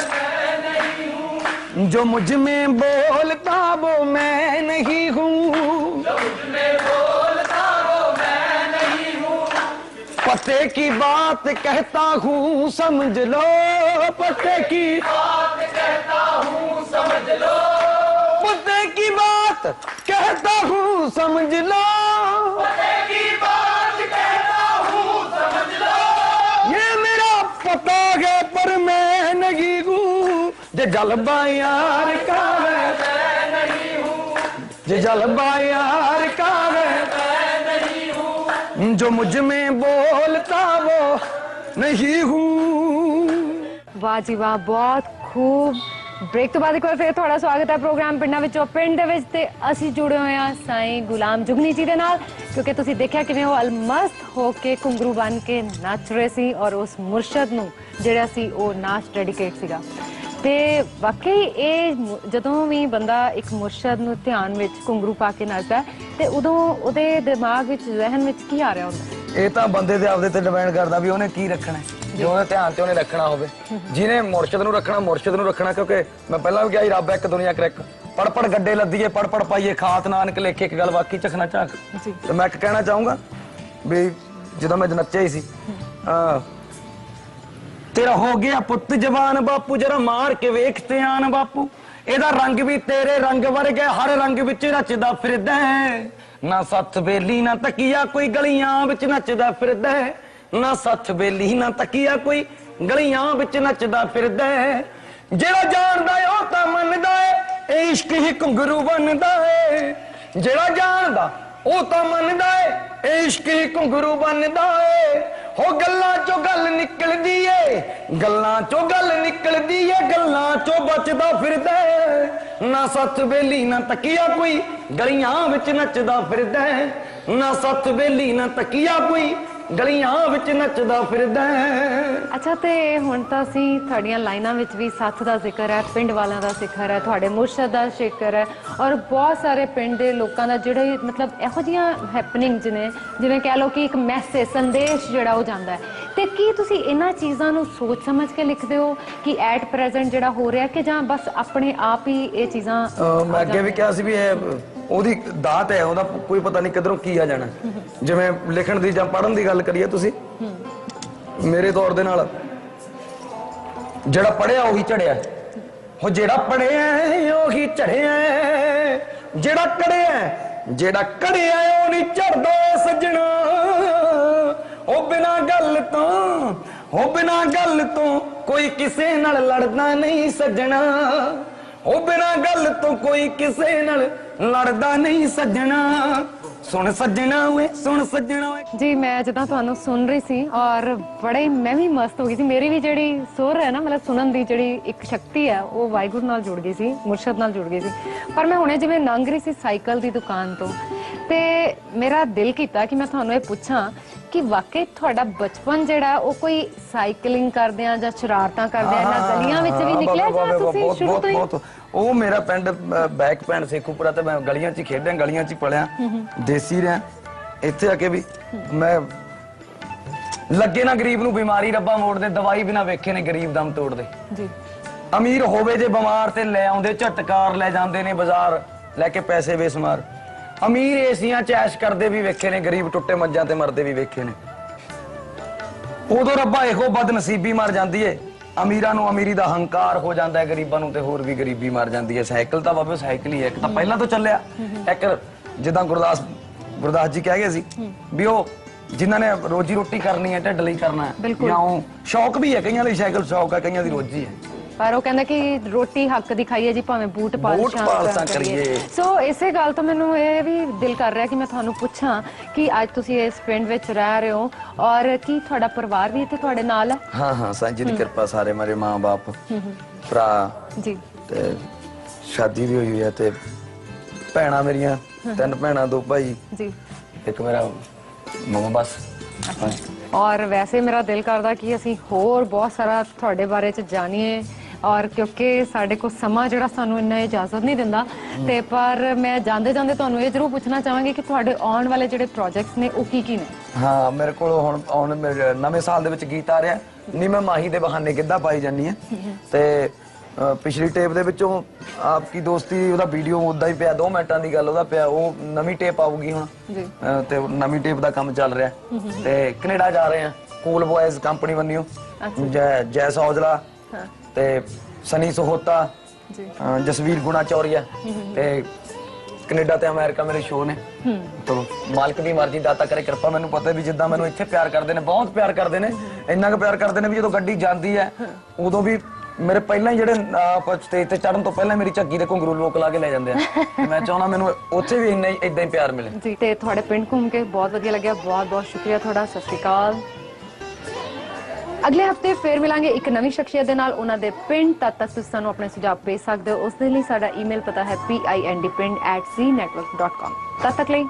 جو مجھ میں بولتا وہ میں نہیں ہوں۔ پتے کی بات کہتا ہوں، سمجھ لو۔ پتے کی بات کہتا ہوں سمجھ لو پتے کی بات کہتا ہوں، سمجھ لو۔ हूँ जे जलवा यार का है जे जलवा यार का है जो मुझ में बोलता वो नहीं हूँ ਵਾਹ ਜੀ ਵਾਹ ਬਹੁਤ ਖੂਬ ਬ੍ਰੇਕ ਤੋਂ ਬਾਅਦ ਇੱਕ ਵਾਰ ਫਿਰ ਤੁਹਾਡਾ ਸਵਾਗਤ ਹੈ ਪ੍ਰੋਗਰਾਮ ਪਿੰਡਾਂ ਵਿੱਚੋਂ ਪਿੰਡ ਦੇ ਵਿੱਚ ਤੇ ਅਸੀਂ ਜੁੜੇ ਹੋਏ ਹਾਂ ਸਾਈਂ ਗੁਲਾਮ ਜੁਗਨੀ ਜੀ ਦੇ ਨਾਲ ਕਿਉਂਕਿ ਤੁਸੀਂ ਦੇਖਿਆ ਕਿਵੇਂ ਉਹ ਅਲਮਸਤ ਹੋ ਕੇ ਘੁੰਗਰੂ ਬਣ ਕੇ ਨੱਚ ਰਹੇ ਸੀ ਔਰ ਉਸ ਮੁਰਸ਼ਦ ਨੂੰ ਜਿਹੜਾ ਸੀ ਉਹ ਨਾਚ ਡੈਡੀਕੇਟ ਸੀਗਾ ਤੇ ਵਾਕਈ ਇਹ ਜਦੋਂ ਵੀ ਬੰਦਾ ਇੱਕ ਮੁਰਸ਼ਦ ਨੂੰ ਧਿਆਨ ਵਿੱਚ ਘੁੰਗਰੂ ਪਾ ਕੇ ਨੱਚਦਾ ਹੈ, ਤੇ ਉਦੋਂ ਉਹਦੇ ਦਿਮਾਗ ਵਿੱਚ ਜ਼ਿਹਨ ਵਿੱਚ ਕੀ ਆ ਰਿਹਾ ਹੁੰਦਾ? ਹੈ? ਇਹ ਤਾਂ ਬੰਦੇ ਦੇ ਆਪਦੇ ਤੇ ਡਿਪੈਂਡ ਕਰਦਾ ਵੀ ਉਹਨੇ ਕੀ ਰੱਖਣਾ ਹੈ। ਜੋ। ਉਹਨੇ ਧਿਆਨ ਤੇ ਉਹਨੇ ਰੱਖਣਾ ਹੋਵੇ। ਜਿਹਨੇ ਮੁਰਸ਼ਿਦ ਨੂੰ ਰੱਖਣਾ ਮੁਰਸ਼ਿਦ ਨੂੰ ਰੱਖਣਾ ਕਿਉਂਕਿ ਮੈਂ ਪਹਿਲਾਂ ਵੀ ਕਿਹਾ ਸੀ ਰੱਬ ਇੱਕ ਦੁਨੀਆ ਕਰੈਕ ਪੜ ਪੜ ਗੱਡੇ ਲੱਦੀਏ ਪੜ ਪੜ ਪਾਈਏ ਖਾਤ ਨਾਨਕ ਲੇਖੇ ਇੱਕ ਗੱਲ ਵਾਕੀ ਚਖਣਾ ਝਾਕ। ਜੀ। ਤੇ ਮੈਂ ਇੱਕ ਕਹਿਣਾ ਚਾਹੂੰਗਾ ਵੀ ਜਦੋਂ ਮੈਂ ਨੱਚਿਆ ਹੀ ਸੀ ਆ ਤੇਰਾ ਹੋ ਗਿਆ ਪੁੱਤ ਜਵਾਨ ਬਾਪੂ, ਜਰਾ ਮਾਰ ਕੇ ਵੇਖ ਤੇ ਆਨ ਬਾਪੂ ਇਹਦਾ ਰੰਗ ਵੀ ਤੇਰੇ ਰੰਗ ਵਰਗਾ ਹਰ ਰੰਗ ਵਿੱਚ ਰਚਦਾ ਫਿਰਦਾ ਹੈ। ਨਾ ਸੱਥ ਬੇਲੀ, ਨਾ ਤਕੀਆ ਕੋਈ ਗਲੀਆਂ ਵਿੱਚ ਨੱਚਦਾ ਫਿਰਦਾ ਹੈ। ਨਾ ਸੱਥ ਬੇਲੀ, ਨਾ ਤਕੀਆ ਕੋਈ ਗਲੀਆਂ ਵਿੱਚ ਨੱਚਦਾ ਫਿਰਦਾ ਹੈ। ਜਿਹੜਾ ਜਾਣਦਾ ਏ ਉਹ ਤਾਂ ਮੰਨਦਾ ਏ ਇਹ ਇਸ਼ਕ ਹੀ ਘੁੰਗਰੂ ਬਣਦਾ ਹੈ ਜਿਹੜਾ ਜਾਣਦਾ, ਉਹ ਤਾਂ ਮੰਨਦਾ ਹੈ, ਇਹ ਇਸ਼ਕ ਹੀ ਘੁੰਗਰੂ ਬਣਦਾ ਏ ਹੋ ਗੱਲਾਂ ਚੋਂ ਗੱਲ ਨਿਕਲਦੀ ਏ, ਗੱਲਾਂ ਚੋਂ ਗੱਲ ਨਿਕਲਦੀ ਏ, ਗੱਲਾਂ ਚੋਂ ਬਚਦਾ ਫਿਰਦਾ ਨਾ ਸੱਤ ਵੇਲੀ, ਨਾ ਤਕੀਆ ਕੋਈ, ਗਲੀਆਂ ਵਿੱਚ ਨੱਚਦਾ ਫਿਰਦਾ ਨਾ ਸੱਤ ਵੇਲੀ, ਨਾ ਤਕੀਆ ਕੋਈ ਗਲੀਆਂ ਵਿੱਚ ਨੱਚਦਾ ਫਿਰਦਾ ਅੱਛਾ ਤੇ ਹੁਣ ਤਾਂ ਅਸੀਂ ਤੁਹਾਡੀਆਂ ਲਾਈਨਾਂ ਵਿੱਚ ਵੀ ਸੱਥ ਦਾ ਜ਼ਿਕਰ ਹੈ ਪਿੰਡ ਵਾਲਿਆਂ ਦਾ ਜ਼ਿਕਰ ਹੈ ਤੁਹਾਡੇ ਮੁਰਸ਼ਦ ਦਾ ਜ਼ਿਕਰ ਹੈ ਔਰ ਬਹੁਤ ਸਾਰੇ ਪਿੰਡ ਦੇ ਲੋਕਾਂ ਦਾ ਜਿਹੜੇ ਮਤਲਬ ਇਹੋ ਜਿਹੀਆਂ ਹੈਪਨਿੰਗਸ ਨੇ ਜਿਵੇਂ ਕਹਿ ਲਓ ਕਿ ਇੱਕ ਮੈਸੇਜ ਸੰਦੇਸ਼ ਜਿਹੜਾ ਉਹ ਜਾਂਦਾ ਹੈ। ਤੇ ਕੀ ਤੁਸੀਂ ਇਹਨਾਂ ਚੀਜ਼ਾਂ ਨੂੰ ਸੋਚ ਸਮਝ ਕੇ ਲਿਖਦੇ ਹੋ ਕਿ ਐਟ ਪ੍ਰੈਜ਼ੈਂਟ ਜਿਹੜਾ ਹੋ ਰਿਹਾ ਕਿ ਜਾਂ ਬਸ ਆਪਣੇ ਆਪ ਹੀ ਇਹ ਚੀਜ਼ਾਂ ਮੈਂ ਅੱਗੇ ਵੀ ਕਿਹਾ ਸੀ ਵੀ ਇਹ ਉਹਦੀ ਦਾਤ ਹੈ, ਉਹਦਾ ਕੋਈ ਪਤਾ ਨਹੀਂ ਕਿਧਰੋਂ ਕੀ ਆ ਜਾਣਾ। ਜਿਵੇਂ ਲਿਖਣ ਦੀ ਜਾਂ ਪੜ੍ਹਨ ਦੀ ਗੱਲ ਕਰੀਏ ਤੁਸੀਂ, ਮੇਰੇ ਤੌਰ ਦੇ ਨਾਲ, ਜਿਹੜਾ ਪੜਿਆ ਉਹੀ ਚੜਿਆ ਹੋ ਜਿਹੜਾ ਪੜਿਆ ਉਹੀ ਚੜਿਆ ਜਿਹੜਾ ਕੜਿਆ ਜਿਹੜਾ ਕੜਿਆ ਉਹ ਨਹੀਂ ਚੜਦਾ ਸੱਜਣਾ। ਉਹ ਬਿਨਾ ਗੱਲ ਤੋਂ, ਉਹ ਬਿਨਾ ਗੱਲ ਤੋਂ ਕੋਈ ਕਿਸੇ ਨਾਲ ਲੜਦਾ ਨਹੀਂ ਸੱਜਣਾ। ਉਹ ਬਿਨਾ ਗੱਲ ਤੋਂ ਕੋਈ ਕਿਸੇ ਨਾਲ ਲੜਦਾ ਨਹੀਂ ਸੱਜਣਾ। ਸੁਣ ਸੱਜਣਾ ਓਏ, ਸੁਣ ਸੱਜਣਾ ਓਏ। ਜੀ, ਮੈਂ ਜਦੋਂ ਤੁਹਾਨੂੰ ਸੁਣ ਰਹੀ ਸੀ ਔਰ ਬੜੇ ਮੈਂ ਵੀ ਮਸਤ ਹੋ ਗਈ ਸੀ। ਮੇਰੀ ਵੀ ਜਿਹੜੀ ਸੁਰ ਹੈ ਨਾ, ਮਤਲਬ ਸੁਣਨ ਦੀ ਜਿਹੜੀ ਇੱਕ ਸ਼ਕਤੀ ਹੈ, ਉਹ ਵਾਹਿਗੁਰੂ ਨਾਲ ਜੁੜ ਗਈ ਸੀ, ਮੁਰਸ਼ਦ ਨਾਲ ਜੁੜ ਗਈ ਸੀ। ਪਰ ਮੈਂ ਹੁਣੇ ਜਿਵੇਂ ਲੰਘ ਰਹੀ ਸੀ ਸਾਈਕਲ ਦੀ ਦੁਕਾਨ ਤੋਂ ਤੇ ਮੇਰਾ ਦਿਲ ਕੀਤਾ ਕਿ ਮੈਂ ਤੁਹਾਨੂੰ ਇਹ ਪੁੱਛਾਂ ਕਿ ਵਾਕਈ ਤੁਹਾਡਾ ਬਚਪਨ ਜਿਹੜਾ ਉਹ ਕੋਈ ਸਾਈਕਲਿੰਗ ਕਰਦਿਆਂ ਜਾਂ ਸ਼ਰਾਰਤਾਂ ਕਰਦਿਆਂ ਇਹਨਾਂ ਗਲੀਆਂ ਵਿੱਚ ਵੀ ਨਿਕਲਿਆ ਜਾਂ ਤੁਸੀਂ ਸ਼ੁਰੂ ਤੋਂ ਹੀ? ਉਹ ਮੇਰਾ ਪਿੰਡ ਬੈਕ ਪਿੰਡ ਸੇਖੂਪੁਰਾ ਤੇ ਮੈਂ ਗਲੀਆਂ 'ਚ ਖੇਡਿਆ ਗਲੀਆਂ 'ਚ ਹੀ ਪਲਿਆ ਦੇਸੀ ਰਿਆ। ਇੱਥੇ ਆ ਕੇ ਵੀ ਮੈਂ ਲੱਗੇ ਨਾ ਗਰੀਬ ਨੂੰ ਬਿਮਾਰੀ ਰੱਬਾ ਮੋੜ ਦੇ ਦਵਾਈ ਬਿਨਾ ਵੇਖੇ ਨੇ ਗਰੀਬ ਦਮ ਤੋੜਦੇ। ਜੀ। ਅਮੀਰ ਹੋਵੇ ਜੇ ਬਿਮਾਰ ਤੇ ਲੈ ਆਉਂਦੇ ਝਟਕਾਰ ਲੈ ਜਾਂਦੇ ਨੇ ਬਾਜ਼ਾਰ ਲੈ ਕੇ ਪੈਸੇ ਬੇਸਮਾਰ ਅਮੀਰ ਏਸੀਆਂ ਚ ਐਸ਼ ਕਰਦੇ ਵੀ ਵੇਖੇ ਨੇ ਗਰੀਬ ਟੁੱਟੇ ਮੱਜਾਂ ਤੇ ਮਰਦੇ ਵੀ ਵੇਖੇ ਨੇ। ਉਦੋਂ ਰੱਬਾ ਇਹੋ ਬਦਨਸੀਬੀ ਮਰ ਜਾਂਦੀ ਏ। ਅਮੀਰਾਂ ਨੂੰ ਅਮੀਰੀ ਦਾ ਹੰਕਾਰ ਹੋ ਜਾਂਦਾ ਹੈ ਗਰੀਬਾਂ ਨੂੰ ਤੇ ਹੋਰ ਵੀ ਗਰੀਬੀ ਮਰ ਜਾਂਦੀ ਹੈ ਸਾਈਕਲ ਤਾਂ ਬਾਬੇ ਸਾਈਕਲ ਹੀ ਹੈ ਇੱਕ ਤਾਂ ਪਹਿਲਾਂ ਤੋਂ ਚੱਲਿਆ। ਇੱਕ ਜਿੱਦਾਂ ਗੁਰਦਾਸ ਗੁਰਦਾਸ ਜੀ ਕਹਿ ਗਏ ਸੀ ਵੀ ਉਹ ਜਿਨ੍ਹਾਂ ਨੇ ਰੋਜੀ ਰੋਟੀ ਕਰਨੀ ਹੈ ਢਿੱਡ ਲਈ ਕਰਨਾ ਹੈ। ਜਾਂ ਉਹ ਸ਼ੌਕ ਵੀ ਹੈ ਕਈਆਂ ਲਈ ਸਾਈਕਲ ਸ਼ੌਕ ਹੈ ਕਈਆਂ ਦੀ ਰੋਜੀ ਹੈ ਪਰ ਉਹ ਕਹਿੰਦਾ ਕਿ ਰੋਟੀ ਹੱਕ ਦੀ ਖਾਈਏ ਜੀ ਭਾਵੇਂ ਬੂਟ ਪਾਲਸ਼ਾਂ ਪਾਲਸ਼ਾਂ ਕਰੀਏ। ਸੋ ਇਸੇ ਗੱਲ ਤੋਂ ਮੈਨੂੰ ਇਹ ਵੀ ਦਿਲ ਕਰ ਰਿਹਾ ਕਿ ਮੈਂ ਤੁਹਾਨੂੰ ਪੁੱਛਾਂ ਕਿ ਅੱਜ ਤੁਸੀਂ ਇਸ ਪਿੰਡ ਵਿੱਚ ਰਹਿ ਰਹੇ ਹੋ ਔਰ ਕੀ ਤੁਹਾਡਾ ਪਰਿਵਾਰ ਵੀ ਇੱਥੇ ਤੁਹਾਡੇ ਨਾਲ ਹੈ? ਹਾਂ ਹਾਂ ਸਾਂਝੀ ਦੀ ਕਿਰਪਾ ਸਾਰੇ ਮੇਰੇ ਮਾਂ-ਬਾਪ ਭਰਾ ਜੀ। ਤੇ ਸ਼ਾਦੀ ਵੀ ਹੋਈ ਹੈ ਤੇ ਭੈਣਾਂ ਮੇਰੀਆਂ ਤਿੰਨ ਭੈਣਾਂ ਦੋ ਭਾਈ। ਜੀ। ਇੱਕ ਮੇਰਾ ਮਮਾ ਬਸ। ਔਰ ਵੈਸੇ ਮੇਰਾ ਦਿਲ ਕਰਦਾ ਕਿ ਅਸੀਂ ਹੋਰ ਬਹੁਤ ਸਾਰਾ ਤੁਹਾਡੇ ਬਾਰੇ ਚ ਜਾਣੀਏ। ਔਰ ਕਿਉਂਕਿ ਸਾਡੇ ਕੋਲ ਸਮਾਂ ਜਿਹੜਾ ਸਾਨੂੰ ਇੰਨਾ ਇਜਾਜ਼ਤ ਨਹੀਂ ਦਿੰਦਾ। ਤੇ ਪਰ ਮੈਂ ਜਾਂਦੇ ਜਾਂਦੇ ਤੁਹਾਨੂੰ ਇਹ ਜ਼ਰੂਰ ਪੁੱਛਣਾ ਚਾਹਾਂਗੀ ਕਿ ਤੁਹਾਡੇ ਆਉਣ ਵਾਲੇ ਜਿਹੜੇ ਪ੍ਰੋਜੈਕਟਸ ਨੇ ਉਹ ਕੀ ਕੀ ਨੇ? ਹਾਂ ਮੇਰੇ ਕੋਲ ਹੁਣ ਆਉਣ ਨਵੇਂ ਸਾਲ ਦੇ ਵਿੱਚ ਗੀਤ ਆ ਰਿਹਾ। ਮੈਂ ਮਾਹੀ ਦੇ ਬਹਾਨੇ ਗਿੱਧਾ ਪਾਈ ਜਾਨੀ ਹੈ। ਤੇ ਪਿਛਲੀ ਟੇਪ ਦੇ ਵਿੱਚੋਂ ਆਪਕੀ ਦੋਸਤੀ ਉਹਦਾ ਵੀਡੀਓ ਉਦਾਂ ਹੀ ਪਿਆ 2 ਮਿੰਟਾਂ ਦੀ ਗੱਲ ਉਹਦਾ ਪਿਆ ਉਹ ਨਵੀਂ ਟੇਪ ਆਊਗੀ ਹੁਣ। ਜੀ। ਤੇ ਨਵੀਂ ਟੇਪ ਦਾ ਕੰਮ ਚੱਲ ਰਿਹਾ। ਤੇ ਕੈਨੇਡਾ ਜਾ ਰਹੇ ਆ ਕੂਲ ਬॉयਜ਼ ਕੰਪਨੀ ਬੰਨਿਓ ਜੈ ਜੈ ਸੌਜਲਾ ਹਾਂ। ਤੇ ਸਨੀ ਸੋਹਤਾ ਜੀ। ਜਸਵੀਰ ਗੁਣਾ ਚੌਰੀਆ ਤੇ ਕੈਨੇਡਾ ਤੇ ਅਮਰੀਕਾ ਮੇਰੇ ਸ਼ੋਅ ਨੇ। ਚਲੋ ਮਾਲਕ ਦੀ ਮਰਜ਼ੀ ਦਾਤਾ ਕਰੇ ਕਿਰਪਾ ਮੈਨੂੰ ਪਤਾ ਵੀ ਜਿੱਦਾਂ ਮੈਨੂੰ ਇੱਥੇ ਪਿਆਰ ਕਰਦੇ ਨੇ ਬਹੁਤ ਪਿਆਰ ਕਰਦੇ ਨੇ ਇੰਨਾ ਕੁ ਪਿਆਰ ਕਰਦੇ ਨੇ ਵੀ ਜਦੋਂ ਗੱਡੀ ਜਾਂਦੀ ਹੈ ਉਦੋਂ ਵੀ ਮੇਰੇ ਪਹਿਲਾਂ ਹੀ ਜਿਹੜੇ ਸਟੇਜ ਤੇ ਚੜਨ ਤੋਂ ਪਹਿਲਾਂ ਮੇਰੀ ਝੱਗੀ ਦੇ ਘੁੰਗਰੂ ਲੋਕ ਲਾ ਕੇ ਲੈ ਜਾਂਦੇ ਆ। ਤੇ ਮੈਂ ਚਾਹੁੰਦਾ ਮੈਨੂੰ ਉੱਥੇ ਵੀ ਇੰਨਾ ਹੀ ਇਦਾਂ ਹੀ ਪਿਆਰ ਮਿਲੇ। ਜੀ ਤੇ ਤੁਹਾਡੇ ਪਿੰਡ ਘੁੰਮ ਕੇ ਬਹੁਤ ਵਧੀਆ ਲੱਗਿਆ ਬਹੁਤ ਬਹੁਤ ਸ਼ੁਕਰੀਆ ਤੁਹਾਡਾ ਸਤਿ ਸ਼੍ਰੀ ਅਕਾਲ। ਅਗਲੇ ਹਫ਼ਤੇ ਫੇਰ ਮਿਲਾਂਗੇ ਇੱਕ ਨਵੀਂ ਸ਼ਖਸੀਅਤ ਦੇ ਨਾਲ, ਉਹਨਾਂ ਦੇ ਪਿੰਡ, ਤਦ ਤੱਕ ਤੁਸੀਂ ਸਾਨੂੰ ਆਪਣੇ ਸੁਝਾਅ ਭੇਜ ਸਕਦੇ ਹੋ। ਉਸ ਦੇ ਲਈ ਸਾਡਾ ਈਮੇਲ ਪਤਾ ਹੈ pindpind@cnetwork.com ਤਦ ਤੱਕ ਲਈ